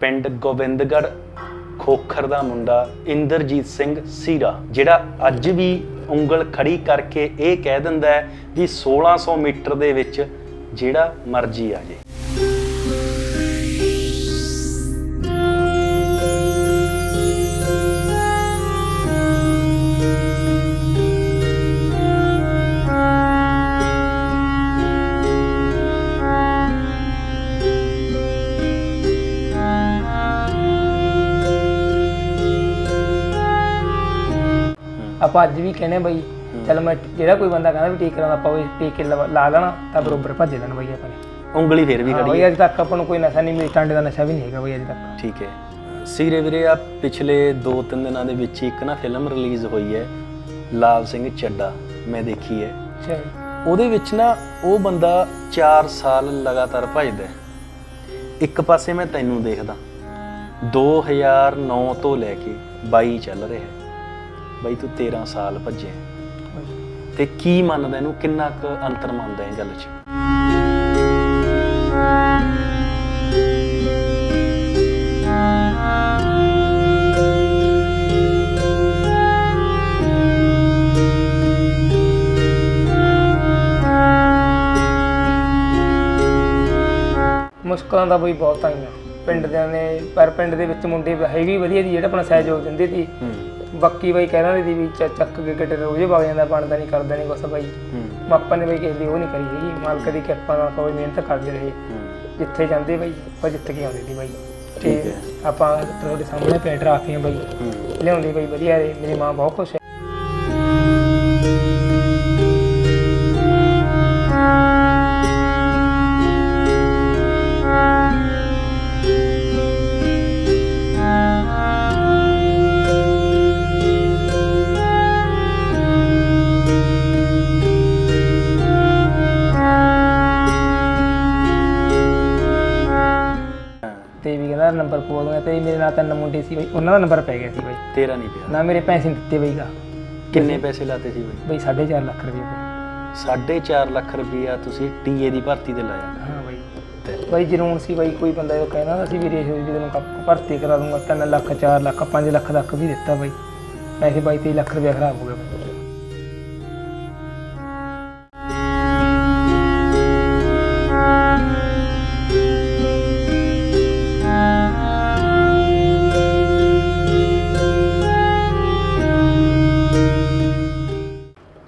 ਪਿੰਡ ਗੋਬਿੰਦਗੜ੍ਹ ਖੋਖਰ ਦਾ ਮੁੰਡਾ ਇੰਦਰਜੀਤ ਸਿੰਘ ਸੀਰਾ, ਜਿਹੜਾ ਅੱਜ ਵੀ ਉਂਗਲ ਖੜੀ ਕਰਕੇ ਇਹ ਕਹਿ ਦਿੰਦਾ ਹੈ ਵੀ 1600 ਮੀਟਰ ਦੇ ਵਿੱਚ ਜਿਹੜਾ ਮਰਜ਼ੀ ਆ ਜੇ। ਆਪਾਂ ਅੱਜ ਵੀ ਕਹਿੰਦੇ ਬਈ ਚਲ ਮੈਂ ਜਿਹੜਾ ਕੋਈ ਬੰਦਾ ਕਹਿੰਦਾ ਵੀ ਟੀਕੇ ਲਾਉਂਦਾ ਆਪਾਂ ਉਹ ਟੀਕੇ ਲਵਾ- ਲਾ ਲੈਣਾ ਤਾਂ ਬਰੋਬਰ ਭੱਜ ਲੈਣ ਬਈ ਆਪਾਂ ਨੇ। ਉਂਗਲੀ ਫੇਰ ਵੀ ਹਾਂ ਖੜੀ ਬਈ ਹੈ। ਅੱਜ ਤੱਕ ਆਪਾਂ ਨੂੰ ਕੋਈ ਨਸ਼ਾ ਨਹੀਂ ਮਿਲੀ ਟਾਂਡੇ ਦਾ ਨਸ਼ਾ ਵੀ ਨਹੀਂ ਹੈਗਾ ਬਈ ਅੱਜ ਤੱਕ। ਠੀਕ ਹੈ। ਸੀਰੇ ਵੀਰੇ ਆ ਪਿਛਲੇ 2-3 ਦਿਨਾਂ ਦੇ ਵਿੱਚ ਹੀ ਇੱਕ ਨਾ ਫਿਲਮ ਰਿਲੀਜ਼ ਹੋਈ ਹੈ ਲਾਲ ਸਿੰਘ ਚੱਡਾ ਮੈਂ ਦੇਖੀ ਹੈ। ਅੱਛਾ ਉਹਦੇ ਵਿੱਚ ਨਾ ਉਹ ਬੰਦਾ 4 ਸਾਲ ਲਗਾਤਾਰ ਭਜਦਾ। ਇੱਕ ਪਾਸੇ ਮੈਂ ਤੈਨੂੰ ਦੇਖਦਾ 2009 ਤੋਂ ਲੈ ਕੇ 22 ਚੱਲ ਰਿਹਾ ਹੈ। ਬਾਈ ਤੂੰ 13 ਸਾਲ ਭੱਜਿਆ। ਤੇ ਕੀ ਮੰਨਦਾ ਇਹਨੂੰ? ਕਿੰਨਾ ਕੁ ਅੰਤਰ ਮੰਨਦਾ ਇਹ ਗੱਲ 'ਚ? ਮੁਸ਼ਕਲਾਂ ਦਾ ਬਈ ਬਹੁਤ ਆਈਆਂ ਪਿੰਡ ਦੇ ਨੇ ਪਰ ਪਿੰਡ ਦੇ ਵਿੱਚ ਮੁੰਡੇ ਹੈਗੇ ਵਧੀਆ ਦੀ ਜਿਹੜਾ ਆਪਣਾ ਸਹਿਯੋਗ ਦਿੰਦੇ ਸੀ। ਬਾਕੀ ਬਈ ਕਹਿੰਦੇ ਸੀ ਵੀ ਚ- ਚੱਕ ਕੇ ਗਿੱਟੇ ਰੋਜੇ ਵਗ ਜਾਂਦਾ ਬਣਦਾ ਨਹੀਂ ਕਰਦਾ ਨਹੀਂ ਕੁਛ ਬਾਈ। ਹੂੰ। ਮਾਪਾ ਨੇ ਬਈ ਕਿਸੇ ਦੀ ਉਹ ਨਹੀਂ ਕਰੀ ਹੈਗੀ ਮਾਲਕ ਦੀ ਕਿਰਪਾ ਨਾਲ ਕੋਈ ਮਿਹਨਤ ਕਰਦੇ ਰਹੇ। ਹੂੰ। ਜਿੱਥੇ ਜਾਂਦੇ ਬਈ ਉਹ ਜਿੱਤ ਕੇ ਆਉਂਦੇ ਸੀ ਬਾਈ। ਠੀਕ ਹੈ। ਆਪਾਂ ਤੁਹਾਡੇ ਸਾਹਮਣੇ ਰਾਖੀਆਂ ਬਾਈ। ਹੂੰ। ਲਿਆਉਂਦੀ ਬਈ ਵਧੀਆ ਰੇ ਮੇਰੀ ਮਾਂ ਬਹੁਤ ਖੁਸ਼ ਹੈ। ਪਵਾ ਦੂੰਗਾ ਤੇ ਮੇਰੇ ਨਾਲ ਤਿੰਨ ਮੁੰਡੇ ਸੀ ਬਈ। ਉਹਨਾਂ ਦਾ ਨੰਬਰ ਪੈ ਗਿਆ ਸੀ ਬਈ। ਤੇਰਾ ਨਹੀਂ ਪਿਆ। ਨਾ ਮੇਰੇ ਪੈਸੇ ਨੀ ਦਿੱਤੇ ਬਈ ਦਾ। ਕਿੰਨੇ ਪੈਸੇ ਲਾਤੇ ਸੀ ਬਾਈ? ਬਈ 4.5 ਲੱਖ ਰੁਪਏ ਬਈ। 4.5 ਲੱਖ ਰੁਪਇਆ ਤੁਸੀਂ ਟੀਏ ਦੀ ਭਰਤੀ ਤੇ ਲਾਇਆ। ਹਾਂ ਬਈ। ਤੇ ਬਈ ਜਨੂਨ ਸੀ ਬਈ ਕੋਈ ਬੰਦਾ ਇਹ ਕਹਿੰਦਾ ਸੀ ਵੀ ਰੇਸ਼ ਜਦੋਂ ਨੂੰ ਕੱਪ- ਭਰਤੀ ਕਰਾ ਦੂੰਗਾ 3 ਲੱਖ 4 ਲੱਖ 5 ਲੱਖ ਤੱਕ ਵੀ ਦਿੱਤਾ ਬਈ। ਪੈਸੇ ਬਾਈ 23 ਲੱਖ ਰੁਪਏ ਖਰਾਬ ਹੋ ਬਈ।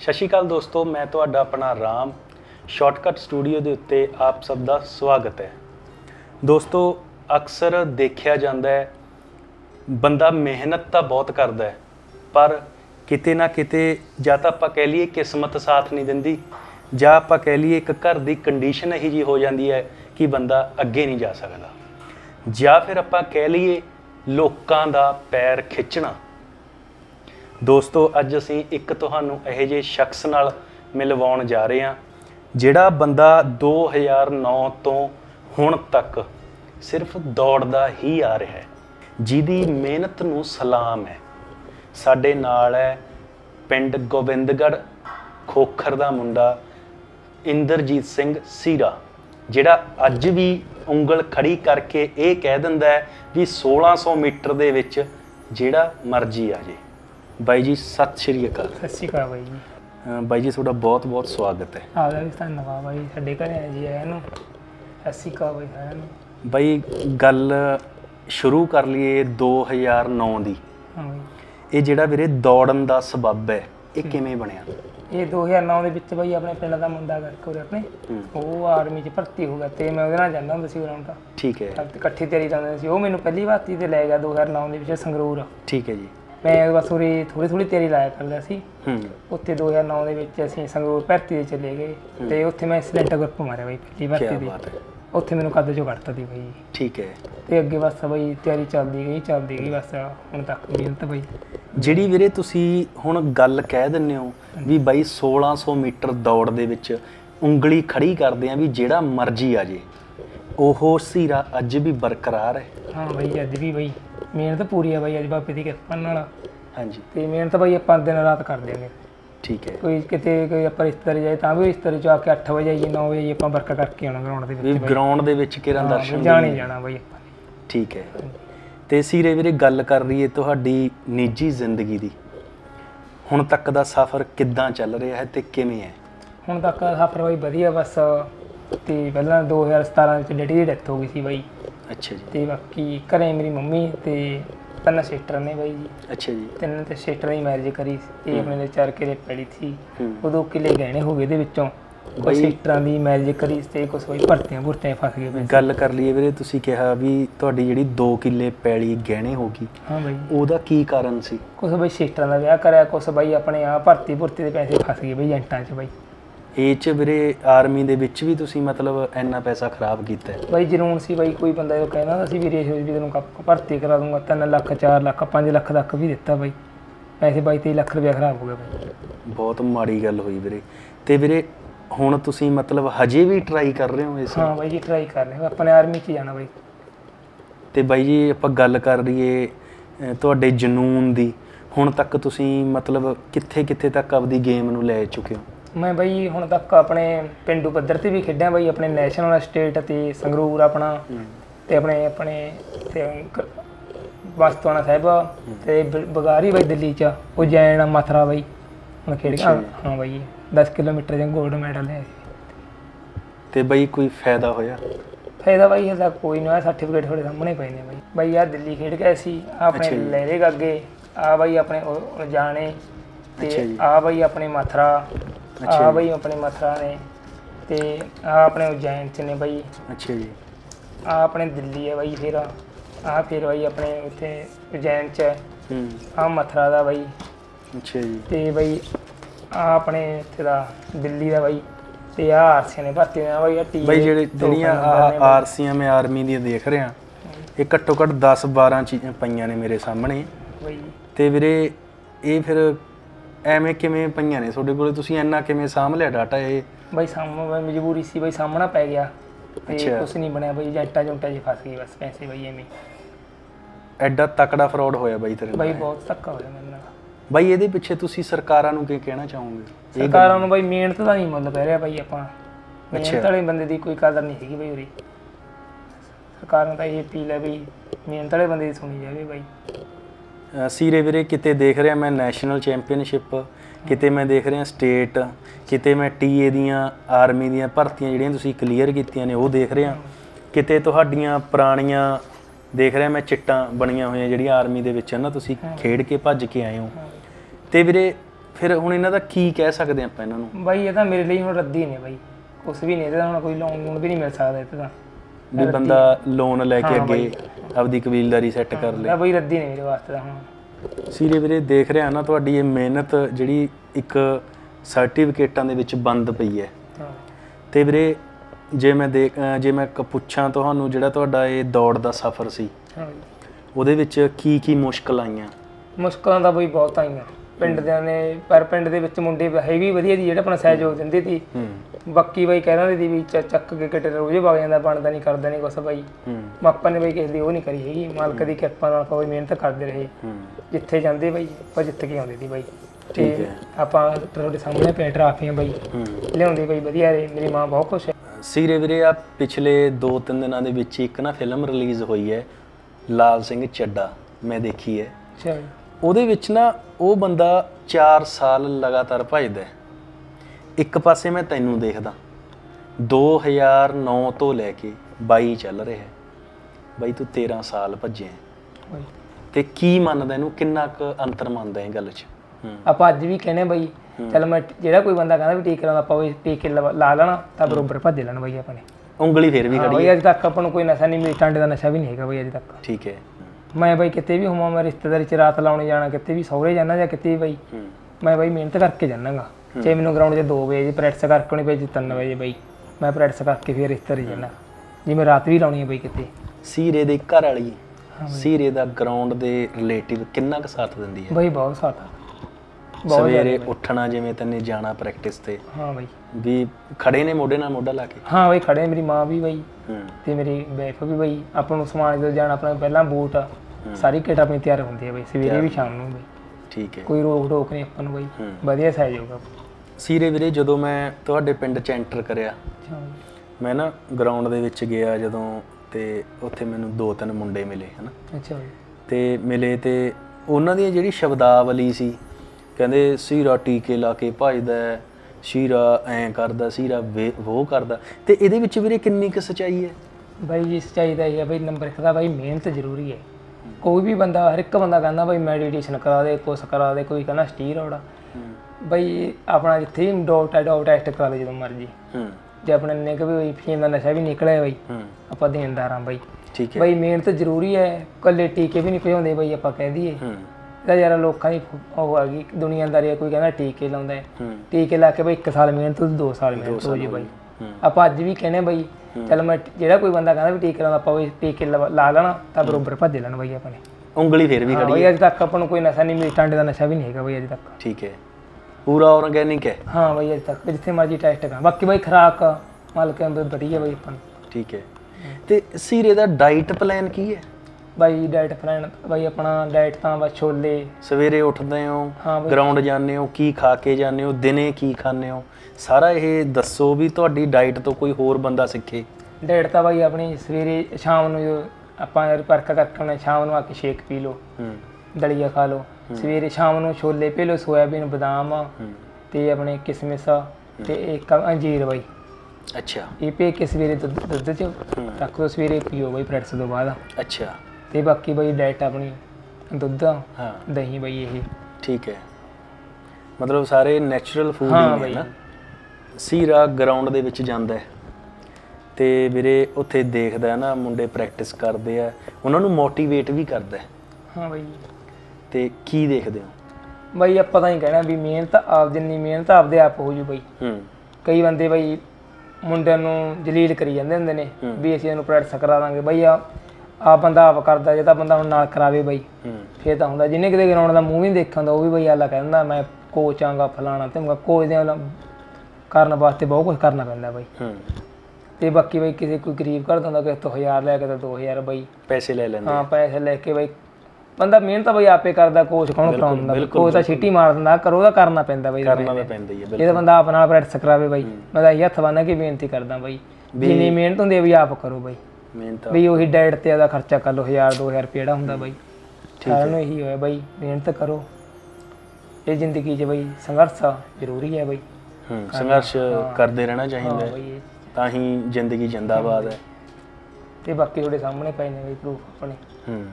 ਸਤਿ ਸ਼੍ਰੀ ਅਕਾਲ ਦੋਸਤੋ, ਮੈਂ ਤੁਹਾਡਾ ਆਪਣਾ ਰਾਮ, ਸ਼ਾਰਟਕਟ ਸਟੂਡੀਓ ਦੇ ਉੱਤੇ ਆਪ ਸਭ ਦਾ ਸਵਾਗਤ ਹੈ। ਦੋਸਤੋ, ਅਕਸਰ ਦੇਖਿਆ ਜਾਂਦਾ ਹੈ, ਬੰਦਾ ਮਿਹਨਤ ਤਾਂ ਬਹੁਤ ਕਰਦਾ ਹੈ, ਪਰ ਕਿਤੇ ਨਾ ਕਿਤੇ ਜਾਂ ਤਾਂ ਆਪਾਂ ਕਹਿ ਲਈਏ ਕਿਸਮਤ ਸਾਥ ਨਹੀਂ ਦਿੰਦੀ, ਜਾਂ ਆਪਾਂ ਕਹਿ ਲਈਏ ਇੱਕ ਘਰ ਦੀ ਕੰਡੀਸ਼ਨ ਇਹੀ ਜੀ ਹੋ ਜਾਂਦੀ ਹੈ ਕਿ ਬੰਦਾ ਅੱਗੇ ਨਹੀਂ ਜਾ ਸਕਦਾ। ਜਾਂ ਫਿਰ ਆਪਾਂ ਕਹਿ ਲਈਏ ਲੋਕਾਂ ਦਾ ਪੈਰ ਖਿੱਚਣਾ। ਦੋਸਤੋ, ਅੱਜ ਅਸੀਂ ਇੱਕ ਤੁਹਾਨੂੰ ਇਹੋ ਜਿਹੇ ਸ਼ਖਸ ਨਾਲ ਮਿਲਵਾਉਣ ਜਾ ਰਹੇ ਹਾਂ, ਜਿਹੜਾ ਬੰਦਾ 2009 ਤੋਂ ਹੁਣ ਤੱਕ ਸਿਰਫ ਦੌੜਦਾ ਹੀ ਆ ਰਿਹਾ ਹੈ, ਜਿਹਦੀ ਮਿਹਨਤ ਨੂੰ ਸਲਾਮ ਹੈ। ਸਾਡੇ ਨਾਲ ਹੈ ਪਿੰਡ ਗੋਬਿੰਦਗੜ੍ਹ, ਖੋਖਰ ਦਾ ਮੁੰਡਾ ਇੰਦਰਜੀਤ ਸਿੰਘ ਸੀਰਾ, ਜਿਹੜਾ ਅੱਜ ਵੀ ਉਂਗਲ ਖੜੀ ਕਰਕੇ ਇਹ ਕਹਿ ਦਿੰਦਾ ਹੈ ਵੀ 1600 ਮੀਟਰ ਦੇ ਵਿੱਚ ਜਿਹੜਾ ਮਰਜ਼ੀ ਆ ਜੇ ਬਾਈ ਜੀ ਸਤਿ ਸ਼੍ਰੀ ਅਕਾਲ। ਸਤਿ ਸ਼੍ਰੀ ਅਕਾਲ ਬਾਈ ਜੀ। ਅਹ ਬਾਈ ਜੀ ਤੁਹਾਡਾ ਬਹੁਤ ਬਹੁਤ ਸਵਾਗਤ ਹੈ। ਆ ਗਿਆ ਵੀ ਧੰਨਵਾਦ ਬਾਈ ਸਾਡੇ ਘਰੇ ਆਏ ਜੀ ਆਇਆਂ ਨੂੰ। ਸਤਿ ਸ਼੍ਰੀ ਅਕਾਲ ਬਾਈ ਸਾਰਿਆਂ ਨੂੰ। ਬਾਈ ਗੱਲ ਸ਼ੁਰੂ ਕਰ ਲਈਏ 2009 ਦੀ। ਹਾਂ ਬਾਈ। ਇਹ ਜਿਹੜਾ ਵੀਰੇ ਦੌੜਨ ਦਾ ਸਬੱਬ ਹੈ ਇਹ ਕਿਵੇਂ ਬਣਿਆ? ਇਹ 2009 ਦੇ ਵਿੱਚ ਬਾਈ ਆਪਣੇ ਪਿੰਡ ਦਾ ਮੁੰਡਾ ਕਰਕੇ ਉਰੇ ਆਪਣੇ ਹੂੰ, ਉਹ ਆਰਮੀ 'ਚ ਭਰਤੀ ਹੋ ਗਿਆ ਤੇ ਮੈਂ ਉਹਦੇ ਨਾਲ ਜਾਂਦਾ ਹੁੰਦਾ ਸੀ ਗਰਾਊਂਡ ਦਾ ਠੀਕ ਹੈ। ਇਕੱਠੀ ਤਿਆਰੀ ਕਰਦੇ ਸੀ। ਉਹ ਮੈਨੂੰ ਪਹਿਲੀ ਭਰਤੀ ਤੇ ਲੈ ਗਿਆ 2009 ਦੇ ਵਿੱਚ ਸੰਗਰੂਰ। ਠੀਕ ਹੈ ਜੀ। ਮੈਂ ਬਸ ਉਰੇ ਥੋੜੀ ਥੋੜੀ ਤਿਆਰੀ ਲਾਇਆ ਕਰਦਾ ਸੀ। ਹੂੰ। ਉੱਥੇ 2009 ਦੇ ਵਿੱਚ ਅਸੀਂ ਸੰਗਰੂਰ ਭਰਤੀ ਤੇ ਚਲੇ ਗਏ। ਤੇ ਉੱਥੇ ਮੈਂ ਸਿਲੈਂਟ ਗਰੁੱਪ ਮਾਰਿਆ ਬਾਈ ਪਹਿਲੀ ਭਰਤੀ ਕੀ ਦੀ ਬਾਤ ਹੈ। ਉੱਥੇ ਮੈਨੂੰ ਕੱਦ ਚੋਂ ਕੱਢਤਾ ਦੀ ਬਾਈ। ਠੀਕ ਹੈ। ਤੇ ਅੱਗੇ ਬਸ ਬਾਈ ਤਿਆਰੀ ਚੱਲਦੀ ਗਈ ਚੱਲਦੀ ਗਈ ਬਸ। ਹੁਣ ਤੱਕ ਮਿਹਨਤ ਬਾਈ। ਜਿਹੜੀ ਵੀਰੇ ਤੁਸੀਂ ਹੁਣ ਗੱਲ ਕਹਿ ਦਿੰਦੇ ਹੋ ਵੀ ਬਾਈ 1600 ਮੀਟਰ ਦੌੜ ਦੇ ਵਿੱਚ ਉਂਗਲੀ ਖੜੀ ਕਰਦੇ ਆ ਵੀ ਜਿਹੜਾ ਮਰਜ਼ੀ ਆ ਜੇ। ਉਹ ਸੀਰਾ ਅੱਜ ਵੀ ਬਰਕਰਾਰ ਹੈ। ਹਾਂ ਬਾਈ ਅੱਜ ਵੀ ਬਾਈ। ਮਿਹਨਤ ਪੂਰੀ ਆ ਬਾਈ ਅੱਜ ਬਾਪੇ ਦੀ ਕਿਰਪਾ ਨਾਲ। ਹਾਂਜੀ। ਤੇ ਮਿਹਨਤ ਬਾਈ ਆਪਾਂ ਦਿਨ ਰਾਤ ਕਰਦੇ ਆਂਗੇ ਠੀਕ ਹੈ। ਕੋਈ ਕਿਤੇ ਕੋਈ ਆਪਾਂ ਰਿਸ਼ਤੇਦਾਰੀ ਜਾਏ ਤਾਂ ਵੀ ਰਿਸ਼ਤੇਦਾਰੀ ਚ ਆ ਕੇ 8 ਵਜੇ ਆਈਏ 9 ਵਜੇ ਆਪਾਂ ਵਰਕ ਕਰਕੇ ਆਉਣਾ ਗਰਾਊਂਡ ਦੇ ਵੀ ਵਿੱਚ ਗਰਾਊਂਡ ਦੇ ਵਿੱਚ ਕਿਰਨ ਦਰਸ਼ਨ ਜਾਣਾ ਜਾਣਾ ਬਾਈ ਆਪਾਂ ਨੇ। ਠੀਕ ਹੈ। ਤੇ ਸੀਰੇ ਵੀਰੇ ਗੱਲ ਕਰ ਰਹੀਏ ਤੁਹਾਡੀ ਨਿੱਜੀ ਜ਼ਿੰਦਗੀ ਦੀ। ਹੁਣ ਤੱਕ ਦਾ ਸਫ਼ਰ ਕਿੱਦਾਂ ਚੱਲ ਰਿਹਾ ਹੈ ਤੇ ਕਿਵੇਂ ਹੈ? ਹੁਣ ਤੱਕ ਸਫਰ ਬਾਈ ਵਧੀਆ ਬਸ ਤੇ ਪਹਿਲਾਂ 2017 ਵਿੱਚ ਡੈਡੀ ਦੀ ਡੈਥ ਹੋ ਗਈ ਸੀ ਬਾਈ। ਅੱਛਾ ਜੀ। ਤੇ ਬਾਕੀ ਘਰੇ ਮੇਰੀ ਮੰਮੀ ਤੇ ਤਿੰਨ ਸਿਸਟਰ ਨੇ ਬਾਈ ਜੀ। ਅੱਛਾ ਜੀ। ਤਿੰਨ ਤੇ ਸਿਸਟਰ ਦੀ ਮੈਰਿਜ ਕਰੀ ਤੇ ਆਪਣੇ ਦੇ ਚਾਰ ਕਿਲੇ ਪੈੜੀ ਸੀ। ਹੂੰ। ਉਦੋਂ ਕਿਲੇ ਗਹਿਣੇ ਹੋ ਗਏ ਇਹਦੇ ਵਿੱਚੋਂ। ਕੋਈ ਬਾਈ- ਸਿਸਟਰਾਂ ਦੀ ਮੈਰਿਜ ਕਰੀ ਤੇ ਕੁਛ ਬਾਈ ਭਰਤੀਆਂ ਭੁਰਤੀਆਂ ਫਸ ਗਏ ਪੈਸੇ। ਗੱਲ ਕਰ ਲਈਏ ਵੀਰੇ ਤੁਸੀਂ ਕਿਹਾ ਵੀ ਤੁਹਾਡੀ ਜਿਹੜੀ 2 ਕਿੱਲੇ ਪੈਲੀ ਗਹਿਣੇ ਹੋ ਗਈ ਹਾਂ ਬਾਈ। ਉਹਦਾ ਕੀ ਕਾਰਨ ਸੀ? ਕੁਛ ਬਾਈ ਸਿਸਟਰਾਂ ਦਾ ਵਿਆਹ ਕਰਿਆ ਕੁਛ ਬਾਈ ਆਪਣੇ ਆ ਭਰਤੀ ਭੁਰਤੀ ਦੇ ਪੈਸੇ ਫਸ ਗਏ ਬਾਈ ਏਜੰਟਾਂ 'ਚ ਬਾਈ। ਇਹ ਚ ਵੀਰੇ ਆਰਮੀ ਦੇ ਵਿੱਚ ਵੀ ਤੁਸੀਂ ਮਤਲਬ ਇੰਨਾ ਪੈਸਾ ਖਰਾਬ ਕੀਤਾ ਹੈ? ਬਾਈ ਜਨੂਨ ਸੀ ਬਾਈ ਕੋਈ ਬੰਦਾ ਜੋ ਕਹਿੰਦਾ ਸੀ ਵੀ ਰੇਸ਼ ਵੀ ਤੈਨੂੰ ਕੱਪ- ਭਰਤੀ ਕਰਾ ਦੂੰਗਾ 3 ਲੱਖ 4 ਲੱਖ 5 ਲੱਖ ਤੱਕ ਵੀ ਦਿੱਤਾ ਬਾਈ। ਪੈਸੇ ਬਾਈ 23 ਲੱਖ ਰੁਪਇਆ ਖਰਾਬ ਹੋ ਗਿਆ ਬਾਈ। ਬਹੁਤ ਮਾੜੀ ਗੱਲ ਹੋਈ ਵੀਰੇ। ਤੇ ਵੀਰੇ ਹੁਣ ਤੁਸੀਂ ਮਤਲਬ ਹਜੇ ਵੀ ਟਰਾਈ ਕਰ ਰਹੇ ਹੋ ਇਸ ਹਾਂ ਬਾਈ ਜੀ ਟਰਾਈ ਕਰ ਰਹੇ ਆਪਣੇ ਆਰਮੀ 'ਚ ਜਾਣਾ ਬਾਈ। ਤੇ ਬਾਈ ਜੀ ਆਪਾਂ ਗੱਲ ਕਰ ਅਹ ਤੁਹਾਡੇ ਜਨੂਨ ਦੀ। ਹੁਣ ਤੱਕ ਤੁਸੀਂ ਮਤਲਬ ਕਿੱਥੇ ਕਿੱਥੇ ਤੱਕ ਆਪਦੀ ਗੇਮ ਨੂੰ ਲੈ ਚੁੱਕੇ ਹੋ? ਮੈਂ ਬਾਈ ਹੁਣ ਤੱਕ ਆਪਣੇ ਪਿੰਡੂ ਪੱਧਰ ਤੇ ਵੀ ਖੇਡਿਆ ਬਾਈ ਆਪਣੇ ਨੈਸ਼ਨਲ ਸਟੇਟ ਤੇ ਸੰਗਰੂਰ ਆਪਣਾ ਤੇ ਆਪਣੇ ਆਪਣੇ ਤੇ ਬਸਤਵਾਨਾ ਸਾਹਿਬ ਤੇ ਬਗਾਰੀ ਬਾਈ ਦਿੱਲੀ ਚ ਉਜੈਨ ਮਥਰਾ ਬਾਈ ਹੁਣ ਖੇਡ ਗਿਆ। ਹਾਂ ਬਾਈ 10 ਕਿਲੋਮੀਟਰ ਦੇ 골ਡ ਮੈਡਲ ਲਿਆ ਤੇ ਬਾਈ ਕੋਈ ਫਾਇਦਾ ਹੋਇਆ ਫਾਇਦਾ ਬਾਈ ਇਹਦਾ ਕੋਈ ਨਹੀਂ ਆ ਸਰਟੀਫਿਕੇਟ ਤੁਹਾਡੇ ਸਾਹਮਣੇ ਪਏ ਨੇ ਬਾਈ ਬਾਈ ਆ ਦਿੱਲੀ ਖੇਡ ਗਏ ਸੀ ਆਪਣੇ। ਲਹਿਰੇ ਗੱਗੇ ਆ ਬਾਈ ਆਪਣੇ ਉਹ- ਅੱਛਾ ਤੇ। ਆ ਬਾਈ ਆਪਣੇ ਮਥਰਾ ਆ। ਬਾਈ ਆਪਣੇ ਮਥਰਾ ਨੇ ਤੇ ਆ ਆਪਣੇ ਉਜੈਨ ਚ ਨੇ ਬਾਈ। ਅੱਛਾ ਜੀ। ਆ ਆਪਣੇ ਦਿੱਲੀ ਹੈ ਬਾਈ ਫਿਰ। ਆ ਫਿਰ ਬਾਈ ਆਪਣੇ ਉੱਥੇ ਉਜੈਨ ਚ ਹੂੰ। ਆ ਮਥਰਾ ਦਾ ਬਾਈ। ਅੱਛਾ ਜੀ। ਤੇ ਬਾਈ ਆ ਆਪਣੇ ਇੱਥੇ ਦਾ ਦਿੱਲੀ ਦਾ ਬਾਈ। ਤੇ ਆ ਆਰਸੀਆਂ ਨੇ ਭਰਤੀ ਨੇ ਬਾਈ ਆ ਟੀ ਬਾਈ ਜਿਹੜੇ ਜਿਹੜੀਆਂ ਆਰਸੀਆਂ ਮੈਂ ਆਰਮੀ ਦੀਆਂ ਦੇਖ ਰਿਹਾ ਇਹ ਘੱਟੋ ਘੱਟ 10 12 ਚੀਜ਼ਾਂ ਪਈਆਂ ਨੇ ਮੇਰੇ ਸਾਹਮਣੇ। ਬਾਈ। ਤੇ ਵੀਰੇ ਇਹ ਫਿਰ ਐਵੇਂ ਕਿਵੇਂ ਪਈਆਂ ਨੇ? ਤੁਹਾਡੇ ਕੋਲੇ ਤੁਸੀਂ ਇੰਨਾ ਕਿਵੇਂ ਸਾਂਭ ਲਿਆ ਡਾਟਾ ਇਹ? ਬਾਈ ਸਾਹਮਣੇ ਬਾਈ ਮਜਬੂਰੀ ਸੀ ਬਾਈ ਸਾਹਮਣਾ ਪੈ ਗਿਆ। ਤੇ ਅੱਛਾ। ਕੁਛ ਨਹੀਂ ਬਣਿਆ ਬਾਈ ਜੱਟਾ ਜੁੰਟਾ ਜੀ ਫਸ ਗਈ ਬਸ ਪੈਸੇ ਬਾਈ ਐਵੇਂ। ਐਡਾ ਤਕੜਾ ਫਰਾਡ ਹੋਇਆ ਬਾਈ ਤੇਰੇ ਬਾਈ ਨਾਲ। ਬਹੁਤ ਧੱਕਾ ਹੋਇਆ ਮੇਰੇ ਨਾਲ। ਬਾਈ ਇਹਦੇ ਪਿੱਛੇ ਤੁਸੀਂ ਸਰਕਾਰਾਂ ਨੂੰ ਕੀ ਕਹਿਣਾ ਚਾਹੋਗੇ? ਇਹ ਸਰਕਾਰਾਂ ਨੂੰ ਬਾਈ ਮਿਹਨਤ ਦਾ ਨਹੀਂ ਮੁੱਲ ਪੈ ਰਿਹਾ ਬਾਈ ਆਪਾਂ। ਅੱਛਾ। ਮਿਹਨਤ ਵਾਲੇ ਬੰਦੇ ਦੀ ਕੋਈ ਕਦਰ ਨਹੀਂ ਹੈਗੀ ਬਾਈ ਉਰੀ। ਸਰਕਾਰ ਨੂੰ ਤਾਂ ਇਹ ਅਪੀਲ ਹੈ ਵੀ ਮਿਹਨਤ ਵਾਲੇ ਬੰਦੇ ਦੀ ਸੁਣੀ ਜਾਵੇ ਬਾਈ। ਸੀਰੇ ਵੀਰੇ ਕਿਤੇ ਦੇਖ ਰਿਹਾ ਮੈਂ ਨੈਸ਼ਨਲ ਚੈਂਪੀਅਨਸ਼ਿਪ ਕਿਤੇ ਮੈਂ ਦੇਖ ਰਿਹਾ ਸਟੇਟ ਕਿਤੇ ਮੈਂ ਟੀਏ ਦੀਆਂ ਆਰਮੀ ਦੀਆਂ ਭਰਤੀਆਂ ਜਿਹੜੀਆਂ ਤੁਸੀਂ ਕਲੀਅਰ ਕੀਤੀਆਂ ਨੇ ਉਹ ਦੇਖ ਰਿਹਾ। ਕਿਤੇ ਤੁਹਾਡੀਆਂ ਪੁਰਾਣੀਆਂ ਦੇਖ ਰਿਹਾ ਮੈਂ ਚਿੱਟਾਂ ਬਣੀਆਂ ਹੋਈਆਂ ਜਿਹੜੀਆਂ ਆਰਮੀ ਦੇ ਵਿੱਚ ਨਾ ਤੁਸੀਂ ਖੇਡ ਕੇ ਭੱਜ ਕੇ ਆਏ ਹੋ। ਤੇ ਵੀਰੇ ਫਿਰ ਹੁਣ ਇਹਨਾਂ ਦਾ ਕੀ ਕਹਿ ਸਕਦੇ ਆਪਾਂ ਇਹਨਾਂ ਨੂੰ? ਬਾਈ ਇਹ ਤਾਂ ਮੇਰੇ ਲਈ ਹੁਣ ਰੱਦੀ ਨੇ ਬਾਈ। ਕੁਛ ਵੀ ਨਹੀਂ ਇਹਦਾ ਹੁਣ ਕੋਈ ਲੋਨ ਲੋਨ ਵੀ ਨਹੀਂ ਮਿਲ ਸਕਦਾ ਇਹ ਤਾਂ। ਵੀ ਬੰਦਾ ਲੋਨ ਲੈ ਕੇ ਅੱਗੇ ਆਪਦੀ ਕਬੀਲਦਾਰੀ ਸੈੱਟ ਕਰ ਲੇ। ਇਹ ਬਾਈ ਰੱਦੀ ਨੇ ਮੇਰੇ ਵਾਸਤੇ ਤਾਂ ਹੁਣ। ਸੀਰੇ ਵੀਰੇ ਦੇਖ ਰਿਹਾ ਨਾ ਤੁਹਾਡੀ ਇਹ ਮਿਹਨਤ ਜਿਹੜੀ ਇੱਕ ਸਰਟੀਫਿਕੇਟਾਂ ਦੇ ਵਿੱਚ ਬੰਦ ਪਈ ਹੈ। ਹਾਂ। ਤੇ ਵੀਰੇ ਜੇ ਮੈਂ ਦੇਖ ਜੇ ਮੈਂ ਕ- ਪੁੱਛਾਂ ਤੁਹਾਨੂੰ ਜਿਹੜਾ ਤੁਹਾਡਾ ਇਹ ਦੌੜ ਦਾ ਸਫ਼ਰ ਸੀ ਹਾਂ। ਬਾਈ। ਉਹਦੇ ਵਿੱਚ ਕੀ ਕੀ ਮੁਸ਼ਕਲ ਆਈਆਂ? ਮੁਸ਼ਕਲਾਂ ਤਾਂ ਬਈ ਬਹੁਤ ਆਈਆਂ। ਪਿੰਡ ਦਿਆਂ ਨੇ ਪਰ ਪਿੰਡ ਦੇ ਵਿੱਚ ਮੁੰਡੇ ਹੈ ਵੀ ਵਧੀਆ ਦੀ ਜਿਹੜਾ ਆਪਣਾ ਸਹਿਯੋਗ ਦਿੰਦੇ ਸੀ। ਬਾਕੀ ਬਈ ਕਹਿੰਦੇ ਸੀ ਵੀ ਚ- ਚੱਕ ਕੇ ਕਿਤੇ ਰੋਜ਼ ਵਗ ਜਾਂਦਾ ਬਣਦਾ ਨਹੀਂ ਕਰਦਾ ਨਹੀਂ ਕੁਛ ਬਈ। ਮਾਪਾ ਨੇ ਬਈ ਕਿਸੇ ਦੀ ਉਹ ਨਹੀਂ ਕਰੀ ਹੈਗੀ ਮਾਲਕ ਦੀ ਕਿਰਪਾ ਨਾਲ ਬਈ ਮਿਹਨਤ ਕਰਦੇ ਰਹੇ। ਜਿੱਥੇ ਜਾਂਦੇ ਬਈ ਆਪਾਂ ਜਿੱਤ ਕੇ ਆਉਂਦੇ ਸੀ ਬਈ। ਠੀਕ ਤੇ ਹੈ। ਆਪਾਂ ਤੁਹਾਡੇ ਸਾਹਮਣੇ ਪੈ ਟਰਾਫੀਆਂ ਬਈ। ਲਿਆਉਂਦੇ ਬਈ ਵਧੀਆ ਰਹੇ। ਮੇਰੀ ਮਾਂ ਬਹੁਤ ਖੁਸ਼ ਹੈ। ਸੀਰੇ ਵੀਰੇ ਆ ਪਿਛਲੇ 2-3 ਦਿਨਾਂ ਦੇ ਵਿੱਚ ਹੀ ਇੱਕ ਨਾ ਫਿਲਮ ਰਿਲੀਜ਼ ਹੋਈ ਹੈ ਲਾਲ ਸਿੰਘ ਚੱਡਾ। ਮੈਂ ਦੇਖੀ ਹੈ। ਅੱਛਾ ਬਈ। ਉਹਦੇ ਵਿੱਚ ਨਾ ਉਹ ਬੰਦਾ 4 ਸਾਲ ਲਗਾਤਾਰ ਭਜਦਾ ਹੈ। ਇੱਕ ਪਾਸੇ ਮੈਂ ਤੈਨੂੰ ਦੇਖਦਾ। 2009 ਤੋਂ ਲੈ ਕੇ 22 ਚੱਲ ਰਿਹਾ ਹੈ। ਬਾਈ ਤੂੰ 13 ਸਾਲ ਭੱਜਿਆ ਹੈ। ਬਈ ਤੇ ਕੀ ਮੰਨਦਾ ਇਹਨੂੰ? ਕਿੰਨਾ ਕੁ ਅੰਤਰ ਮੰਨਦਾ ਇਹ ਗੱਲ 'ਚ? ਹੂੰ। ਆਪਾਂ ਅੱਜ ਵੀ ਕਹਿੰਦੇ ਬਈ ਚਲ ਮੈਂ ਜਿਹੜਾ ਕੋਈ ਬੰਦਾ ਕਹਿੰਦਾ ਵੀ ਟੀਕੇ ਲਾਉਂਦਾ ਆਪਾਂ ਉਹ ਟੀਕੇ ਲਵਾ- ਲਾ ਲੈਣਾ ਤਾਂ ਬਰੋਬਰ ਭੱਜ ਲੈਣ ਬਈ ਆਪਣੇ ਉਂਗਲੀ ਫੇਰ ਵੀ ਹਾਂ ਖੜੀ ਬਈ ਅੱਜ ਤੱਕ ਆਪਾਂ ਨੂੰ ਕੋਈ ਨਸ਼ਾ ਨਹੀਂ ਮਿਲੀ ਟਾਂਡੇ ਦਾ ਨਸ਼ਾ ਵੀ ਨਹੀਂ ਹੈਗਾ ਬਈ ਅੱਜ ਤੱਕ। ਠੀਕ ਹੈ। ਮੈਂ ਬਈ ਕਿਤੇ ਵੀ ਹੋਵਾਂ ਮੈਂ ਰਿਸ਼ਤੇਦਾਰੀ ਚ ਰਾਤ ਲਾਉਣੇ ਜਾਣਾ ਕਿਤੇ ਵੀ ਸਹੁਰੇ ਜਾਣਾ ਜਾਂ ਕਿਤੇ ਵੀ ਬਈ ਮੈਂ ਬਈ ਮਿਹਨਤ ਕਰਕੇ ਜਾਣਾਗਾ ਜੇ ਮੈਨੂੰ ਗਰਾਊਂਡ 'ਚ 2 ਵਜੇ ਪ੍ਰੈਕਟਿਸ ਕਰਕੇ ਨਹੀਂ ਪਈ 3 ਵਜੇ ਬਈ ਮੈਂ ਪ੍ਰੈਕਟਿਸ ਕਰਕੇ ਫਿਰ ਰਿਸ਼ਤੇਦਾਰੀ ਜਾਣਾ ਜਿਵੇਂ ਰਾਤ ਵੀ ਲਾਉਣੀ ਹੈ ਬਈ ਕਿਤੇ। ਸੀਰੇ ਦੇ ਘਰ ਵਾਲੀ ਸੀਰੇ ਦਾ ਗਰਾਊਂਡ ਦੇ ਰਿਲੇਟਿਵ ਕਿੰਨਾ ਕੁ ਸਾਥ ਦਿੰਦੀ ਹੈ? ਬਈ ਬਹੁਤ ਸਾਥ ਆ। ਸਵੇਰੇ ਉੱਠਣਾ ਜਿਵੇਂ ਤੈਨੇ ਜਾਣਾ ਪ੍ਰੈਕਟਿਸ ਤੇ। ਹਾਂ ਬਈ। ਵੀ ਖੜੇ ਨੇ ਮੋਢੇ ਨਾਲ ਮੋਢਾ ਲਾ ਕੇ? ਹਾਂ ਬਈ ਖੜੇ ਮੇਰੀ ਮਾਂ ਵੀ ਬਈ ਤੇ ਮੇਰੀ ਵਾਈਫ ਵੀ ਬਈ ਆਪਾਂ ਨੂੰ ਸਮਾਨ ਜਦੋਂ ਜਾਣਾ ਆਪਣਾ ਪਹਿਲਾਂ ਬੂਟ ਸਾਰੀ ਕਿਟ ਆਪਣੀ ਤਿਆਰ ਹੁੰਦੀ ਹੈ ਬਈ ਸਵੇਰੇ ਵੀ ਸ਼ਾਮ ਨੂੰ ਬਈ। ਠੀਕ ਹੈ। ਕੋਈ ਰੋਕ ਟੋਕ ਨਹੀਂ ਆਪਾਂ ਨੂੰ ਬਈ। ਵਧੀਆ ਸਹਿਯੋਗ ਆ ਸੀਰੇ ਵੀਰੇ ਜਦੋਂ ਮੈਂ ਤੁਹਾਡੇ ਪਿੰਡ ਚ ਐਂਟਰ ਕਰਿਆ। ਮੈਂ ਨਾ ਗਰਾਊਂਡ ਦੇ ਵਿੱਚ ਗਿਆ ਜਦੋਂ ਤੇ ਉੱਥੇ ਮੈਨੂੰ ਦੋ ਤਿੰਨ ਮੁੰਡੇ ਮਿਲੇ ਹਨਾ। ਅੱਛਾ ਬਾਈ। ਤੇ ਮਿਲੇ ਤੇ ਉਹਨਾਂ ਦੀ ਜਿਹੜੀ ਸ਼ਬਦਾਵਲੀ ਸੀ ਕਹਿੰਦੇ ਸੀਰਾ ਟੀਕੇ ਲਾ ਕੇ ਭਜਦਾ ਸੀਰਾ ਐਂ ਕਰਦਾ ਸੀਰਾ ਉਹ ਕਰਦਾ। ਤੇ ਇਹਦੇ ਵਿੱਚ ਵੀਰੇ ਕਿੰਨੀ ਕੁ ਸਚਾਈ ਹੈ? ਬਾਈ ਜੀ ਸੱਚਾਈ ਦਾ ਇਹ ਹੈ ਬਈ ਨੰਬਰ ਇੱਕ ਦਾ ਬਾਈ ਮਿਹਨਤ ਜ਼ਰੂਰੀ ਹੈ। ਕੋਈ ਵੀ ਬੰਦਾ ਹਰ ਇੱਕ ਬੰਦਾ ਕਹਿੰਦਾ ਬਈ ਮੈਡੀਟੇਸ਼ਨ ਕਰਾ ਦੇ ਕੁਛ ਕਰਾ ਦੇ ਕੋਈ ਕਹਿੰਦਾ ਸਟੀਰੋਇਡ ਆ। ਬਈ ਆਪਣਾ ਜਿੱਥੇ ਵੀ ਡੋਪ ਟੈ ਡੋਪ ਟੈਸਟ ਕਰਾ ਲੈ ਜਦੋਂ ਮਰਜ਼ੀ। ਹੂੰ। ਜੇ ਆਪਣੇ ਨੇ ਕਿ ਵੀ ਫੀਮ ਦਾ ਨਸ਼ਾ ਵੀ ਨਿਕਲਿਆ ਬਈ। ਹੂੰ। ਆਪਾਂ ਦੇਣਦਾਰ ਹਾਂ ਬਈ। ਠੀਕ ਹੈ। ਬਈ ਮਿਹਨਤ ਜ਼ਰੂਰੀ ਹੈ ਕੱਲੇ ਟੀਕੇ ਵੀ ਨਹੀਂ ਭਜਾਉਂਦੇ ਬਈ ਆਪਾਂ ਕਹਿ ਦਈਏ। ਹੂੰ। ਇਹਦਾ ਯਾਰ ਲੋਕਾਂ ਦੀ ਉਹ ਆ ਗਈ ਦੁਨੀਆਦਾਰੀ ਆ, ਕੋਈ ਕਹਿੰਦਾ ਟੀਕੇ ਲਾਉਂਦਾ ਹੈ। ਹੂੰ। ਟੀਕੇ ਲਾ ਕੇ ਬਈ 1 ਸਾਲ ਮਿਹਨਤ ਤੇ 2 ਸਾਲ ਮਿਹਨਤ ਹੋ ਜੀ ਬਈ। ਹੂੰ। ਆਪਾਂ ਅੱਜ ਵੀ ਕਹਿੰਦੇ ਬਈ ਚੱਲ ਮੈਂ ਜਿਹੜਾ ਕੋਈ ਬੰਦਾ ਕਹਿੰਦਾ ਵੀ ਟੀਕੇ ਲਾਉਂਦਾ ਆਪਾਂ ਵੀ ਟੀਕੇ ਲਵਾ- ਲਾ ਲੈਣਾ ਤਾਂ ਬਰੋਬਰ ਭੱਜ ਲੈਣ ਬਈ ਆਪਣੇ ਉਂਗਲੀ ਫੇਰ ਵੀ ਹਾਂ ਖੜੀ ਬਈ ਅੱਜ ਤੱਕ ਆਪਾਂ ਨੂੰ ਕੋਈ ਨਸ਼ਾ ਨਹੀਂ ਮਿਲੀ ਟਾਂਡੇ ਦਾ ਨਸ਼ਾ ਵੀ ਨਹੀਂ ਹੈਗਾ ਬਈ ਅੱਜ ਤੱਕ। ਠੀਕ ਹੈ। ਪੂਰਾ ਆਰਗੈਨਿਕ ਹੈ। ਹਾਂ ਬਈ ਅੱਜ ਤੱਕ ਜਿੱਥੇ ਮਰਜ਼ੀ ਟੈਸਟ ਕਰਾਂ। ਬਾਕੀ ਬਈ ਖਰਾਕ ਮਾਲਕ ਅੰਦਰ ਵਧੀਆ ਬਈ ਆਪਾਂ ਨੂੰ। ਠੀਕ ਹੈ। ਤੇ ਸੀਰੇ ਦਾ ਡਾਈਟ ਪਲਾਨ ਕੀ ਹੈ? ਬਾਈ ਡਾਈਟ ਪਲਾਨ ਬਾਈ ਆਪਣਾ ਡਾਈਟ ਤਾਂ ਬਸ ਛੋਲੇ। ਸਵੇਰੇ ਉੱਠਦੇ ਹੋ ਹਾਂ ਬਈ। ਗਰਾਊਂਡ ਜਾਂਦੇ ਹੋ ਕੀ ਖਾ ਕੇ ਜਾਂਦੇ ਹੋ ਦਿਨੇ ਕੀ ਖਾਂਦੇ ਹੋ? ਸਾਰਾ ਇਹ ਦੱਸੋ ਵੀ ਤੁਹਾਡੀ ਡਾਈਟ ਤੋਂ ਕੋਈ ਹੋਰ ਬੰਦਾ ਸਿੱਖੇ। ਡਾਈਟ ਤਾਂ ਬਾਈ ਆਪਣੀ ਸਵੇਰੇ ਸ਼ਾਮ ਨੂੰ ਜੋ ਆਪਾਂ ਯਾਰ ਪਰਕਾ ਕਰਕੇ ਆਉਣਾ ਸ਼ਾਮ ਨੂੰ ਆ ਕੇ ਸ਼ੇਕ ਪੀ ਲਓ। ਹੂੰ। ਦਲੀਆ ਖਾ ਲਓ। ਸਵੇਰੇ ਸ਼ਾਮ ਨੂੰ ਛੋਲੇ ਪੀ ਲਓ ਸੋਇਆਬੀਨ ਬਦਾਮ ਹੂੰ। ਤੇ ਆਪਣੇ ਕਿਸਮਿਸ ਤੇ ਇੱਕ ਅੰਜੀਰ ਬਾਈ। ਅੱਛਾ। ਇਹ ਪੀ ਕੇ ਸਵੇਰੇ ਦੁੱਧ ਦੁੱਧ ਚ ਰੱਖ ਦੋ ਸਵੇਰੇ ਪੀਓ ਬਾਈ ਪ੍ਰੈਕਟਿਸ ਤੋਂ ਬਾਅਦ। ਅੱਛਾ। ਤੇ ਬਾਕੀ ਬਾਈ ਡਾਈਟ ਆਪਣੀ ਦੁੱਧ ਹਾਂ। ਦਹੀਂ ਬਾਈ ਇਹ। ਠੀਕ ਹੈ। ਮਤਲਬ ਸਾਰੇ ਨੈਚੁਰਲ ਫੂਡ ਹਾਂ ਹੀ ਨੇ ਬਈ। ਸੀਰਾ ਗਰਾਊਂਡ ਦੇ ਵਿੱਚ ਜਾਂਦਾ ਹੈ। ਤੇ ਵੀਰੇ ਉੱਥੇ ਦੇਖਦਾ ਹੈ ਨਾ ਮੁੰਡੇ ਪ੍ਰੈਕਟਿਸ ਕਰਦੇ ਆ। ਉਹਨਾਂ ਨੂੰ ਮੋਟੀਵੇਟ ਵੀ ਕਰਦਾ ਹੈ। ਹਾਂ ਬਾਈ। ਤੇ ਕੀ ਦੇਖਦੇ ਹੋ? ਬਾਈ ਆਪਾਂ ਤਾਂ ਹੀ ਕਹਿਣਾ ਵੀ ਮਿਹਨਤ ਆਪ ਜਿੰਨੀ ਮਿਹਨਤ ਆਪਦੇ ਆਪ ਹੋ ਜੂ ਬਾਈ। ਹੂੰ। ਕਈ ਬੰਦੇ ਬਾਈ ਮੁੰਡਿਆਂ ਨੂੰ ਜਲੀਲ ਕਰੀ ਜਾਂਦੇ ਹੁੰਦੇ ਨੇ ਵੀ ਅਸੀਂ ਇਹਨੂੰ ਪ੍ਰੈਕਟਿਸ ਕਰਾ ਦਾਂਗੇ। ਬਾਈ ਆ ਆ ਬੰਦਾ ਆਪ ਕਰਦਾ ਜੇ ਤਾਂ ਬੰਦਾ ਹੁਣ ਨਾਲ ਕਰਾਵੇ ਬਾਈ। ਹੂੰ। ਫੇਰ ਤਾਂ ਹੁੰਦਾ ਜਿਹਨੇ ਕਿਤੇ ਗਰਾਊਂਡ ਦਾ ਮੂੰਹ ਵੀ ਨੀ ਦੇਖਿਆ ਹੁੰਦਾ ਉਹ ਵੀ ਬਈ ਆਲਾ ਕਹਿੰਦਾ ਮੈਂ ਕੋਚ ਆਂਗਾ ਫਲਾਣਾ ਤੇ ਮੈਂ ਕੋਚ ਦੇ ਨਾਲ ਕਰਨ ਵਾਸਤੇ ਬਹੁਤ ਕੁਝ ਕਰਨਾ ਪੈਂਦਾ ਬਾਈ। ਹੂੰ। ਤੇ ਬਾਕੀ ਬਈ ਕਿਸੇ ਕੋਈ ਗਰੀਬ ਘਰ ਦਾ ਹੁੰਦਾ ਕਿਸੇ ਤੋਂ 1000 ਲੈ ਕੇ ਤਾਂ 2000 ਬਈ। ਪੈਸੇ ਲੈ ਲੈਂਦੇ ਹਾਂ ਪੈਸੇ ਲੈ ਕੇ ਬਈ। ਬੰਦਾ ਮਿਹਨਤ ਤਾਂ ਬਈ ਆਪੇ ਕਰਦਾ ਕੋਚ ਕੌਣ ਕਰਾਉਂਦਾ ਕੋਚ ਤਾਂ ਛਿੱਟੀ ਮਾਰ ਦਿੰਦਾ ਕਰੋ ਤਾਂ ਕਰਨਾ ਪੈਂਦਾ ਬਈ। ਕਰਨਾ ਤਾਂ ਪੈਂਦਾ ਹੀ ਹੈ ਬਿਲਕੁਲ ਤਾਂ ਬੰਦਾ ਆਪ ਨਾਲ ਪ੍ਰੈਕਟਿਸ ਕਰਾਵੇ ਬਈ ਮੈਂ ਤਾਂ ਇਹ ਹੱਥ ਬੰਨ੍ਹ ਕੇ ਬੇਨਤੀ ਕਰਦਾ ਬਈ। ਜਿੰਨੀ ਮਿਹਨਤ ਹੁੰਦੀ ਹੈ ਵੀ ਆਪ ਕਰੋ ਬਈ। ਮਿਹਨਤ ਵੀ ਉਹੀ ਡਾਈਟ ਤੇ ਆਦਾ ਖਰਚਾ ਕਰ ਲਓ 1000 2000 ਰੁਪਏ ਜਿਹੜਾ ਹੁੰਦਾ ਬਾਈ। ਸਾਰਿਆਂ ਨੂੰ ਇਹੀ ਹੋਇਆ ਬਾਈ ਮਿਹਨਤ ਕਰੋ। ਇਹ ਜ਼ਿੰਦਗੀ 'ਚ ਬਾਈ ਸੰਘਰਸ਼ ਜ਼ਰੂਰੀ ਹੈ ਬਾਈ। ਹੂੰ ਸੰਘਰਸ਼ ਕਰਦੇ ਰਹਿਣਾ ਚਾਹੀਦਾ ਹਾਂ ਹੈ। ਬਾਈ ਇਹ ਤਾਂ ਹੀ ਜ਼ਿੰਦਗੀ ਜਿੰਦਾਬਾਦ ਹੈ। ਤੇ ਬਾਕੀ ਤੁਹਾਡੇ ਸਾਹਮਣੇ ਪਏ ਨੇ ਬਾਈ ਪ੍ਰੂਫ ਆਪਣੇ। ਹੂੰ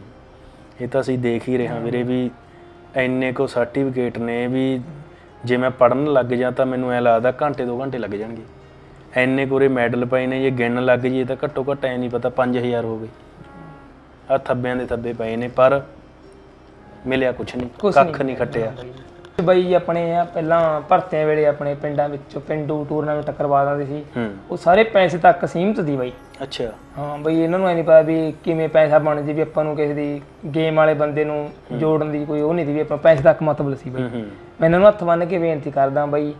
ਇਹ ਤਾਂ ਅਸੀਂ ਦੇਖ ਹੀ ਰਹੇ ਹਾਂ ਵੀਰੇ ਵੀ ਐਨੇ ਕੋ ਸਰਟੀਫਿਕੇਟ ਨੇ ਵੀ ਜੇ ਮੈਂ ਪੜਨ ਲੱਗ ਜਾ ਤਾਂ ਮੈਨੂੰ ਐ ਲੱਗਦਾ ਘੰਟੇ ਦੋ ਘੰਟੇ ਲੱਗ ਜਾਣਗੇ। ਐਨੇ ਕੋਰੇ ਮੈਡਲ ਪਏ ਨੇ ਜੇ ਗਿਣਨ ਲੱਗ ਜੀ ਤਾਂ ਘੱਟੋ ਘੱਟ ਐ ਨਹੀਂ ਪਤਾ 5000 ਹੋਵੇ ਆ ਥੱਬਿਆਂ ਦੇ ਥੱਬੇ ਪਏ ਨੇ ਪਰ ਮਿਲਿਆ ਕੁਛ ਨਹੀਂ ਕੁਛ ਕੱਖ ਨਹੀਂ। ਖੱਟਿਆ। ਬਾਈ ਆਪਣੇ ਆ ਪਹਿਲਾਂ ਭਰਤਿਆਂ ਵੇਲੇ ਆਪਣੇ ਪਿੰਡਾਂ ਵਿੱਚੋਂ ਪਿੰਡੂ ਟੂਰਨਾਮੈਂਟ ਕਰਵਾ ਦਿੰਦੇ ਸੀ। ਹੂੰ। ਉਹ ਸਾਰੇ ਪੈਸੇ ਤੱਕ ਸੀਮਤ ਦੀ ਬਾਈ। ਅੱਛਾ। ਹਾਂ ਬਈ ਇਹਨਾਂ ਨੂੰ ਐ ਨਹੀਂ ਪਤਾ ਵੀ ਕਿਵੇਂ ਪੈਸਾ ਬਣ ਜੇ ਵੀ ਆਪਾਂ ਨੂੰ ਕਿਸੇ ਦੀ ਗੇਮ ਵਾਲੇ ਬੰਦੇ ਨੂੰ ਜੋੜਨ ਦੀ ਕੋਈ ਉਹ ਨਹੀਂ ਦੀ ਵੀ ਆਪਾਂ ਪੈਸੇ ਤੱਕ ਮਤਲਬ ਸੀ ਬਈ। ਹੂੰ ਹੂੰ। ਮੈਂ ਇਹਨਾਂ ਨੂੰ ਹੱਥ ਬੰਨ੍ਹ ਕੇ ਬੇਨਤੀ ਕਰਦਾ ਬਈ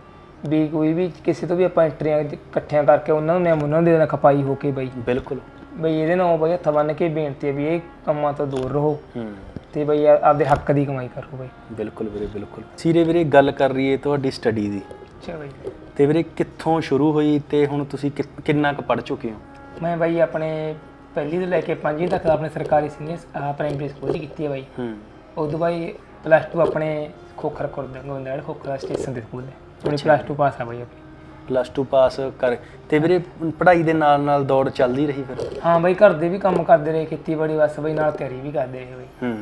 ਵੀ ਕੋਈ ਵੀ ਕਿਸੇ ਤੋਂ ਵੀ ਆਪਾਂ ਐਂਟਰੀਆਂ ਇਕੱਠੀਆਂ ਕਰਕੇ ਉਹਨਾਂ ਨੂੰ ਨਿਯਮ ਉਹਨਾਂ ਦੇ ਦੇਣਾ ਖਪਾਈ ਹੋ ਕੇ ਬਈ। ਬਿਲਕੁਲ। ਬਈ ਇਹਦੇ ਨਾਲ ਬਈ ਹੱਥ ਬੰਨ੍ਹ ਕੇ ਬੇਨਤੀ ਹੈ ਵੀ ਇਹ ਕੰਮਾਂ ਤੋਂ ਦੂਰ ਰਹੋ। ਹੂੰ। ਤੇ ਬਈ ਆਪਦੇ ਹੱਕ ਦੀ ਕਮਾਈ ਕਰੋ ਬਈ। ਬਿਲਕੁਲ ਵੀਰੇ ਬਿਲਕੁਲ। ਸੀਰੇ ਵੀਰੇ ਗੱਲ ਕਰ ਰਹੀਏ ਤੁਹਾਡੀ ਸਟੱਡੀ ਦੀ। ਅੱਛਾ ਬਈ। ਤੇ ਵੀਰੇ ਕਿੱਥੋਂ ਸ਼ੁਰੂ ਹੋਈ ਤੇ ਹੁਣ ਤੁਸੀਂ ਕਿੰਨਾ ਕੁ ਪੜ ਚੁੱਕੇ ਹੋ? ਮੈਂ ਬਈ ਆਪਣੇ ਪਹਿਲੀ ਤੋਂ ਲੈ ਕੇ ਪੰਜਵੀਂ ਤੱਕ ਆਪਣੇ ਸਰਕਾਰੀ ਸੀਨੀਅਰ ਪ੍ਰਾਇਮਰੀ ਸਕੂਲ 'ਚ ਕੀਤੀ ਹੈ ਬਈ। ਹੂੰ। ਉਦੋਂ ਬਾਈ ਪਲੱਸ 2 ਆਪਣੇ ਖੋਖਰ ਖੁਰਦ ਗੋਬਿੰਦਗੜ੍ਹ ਖੋਖਰ ਸਟੇਸ਼ਨ ਦੇ ਸਕੂਲ ਹੈ ਆਪਣੀ ਪਲੱਸ 2 ਪਾਸ ਆ ਬਈ ਆਪਣੀ। ਪਲੱਸ 2 ਪਾਸ ਕਰ। ਤੇ ਵੀਰੇ ਪੜ੍ਹਾਈ ਦੇ ਨਾਲ ਨਾਲ ਦੌੜ ਚੱਲਦੀ ਰਹੀ ਫਿਰ? ਹਾਂ ਬਈ ਘਰ ਦੇ ਵੀ ਕੰਮ ਕਰਦੇ ਰਹੇ ਖੇਤੀਬਾੜੀ ਬਸ ਬਈ ਨਾਲ ਤਿਆਰੀ ਵੀ ਕਰਦੇ ਰਹੇ ਬਈ। ਹੂੰ।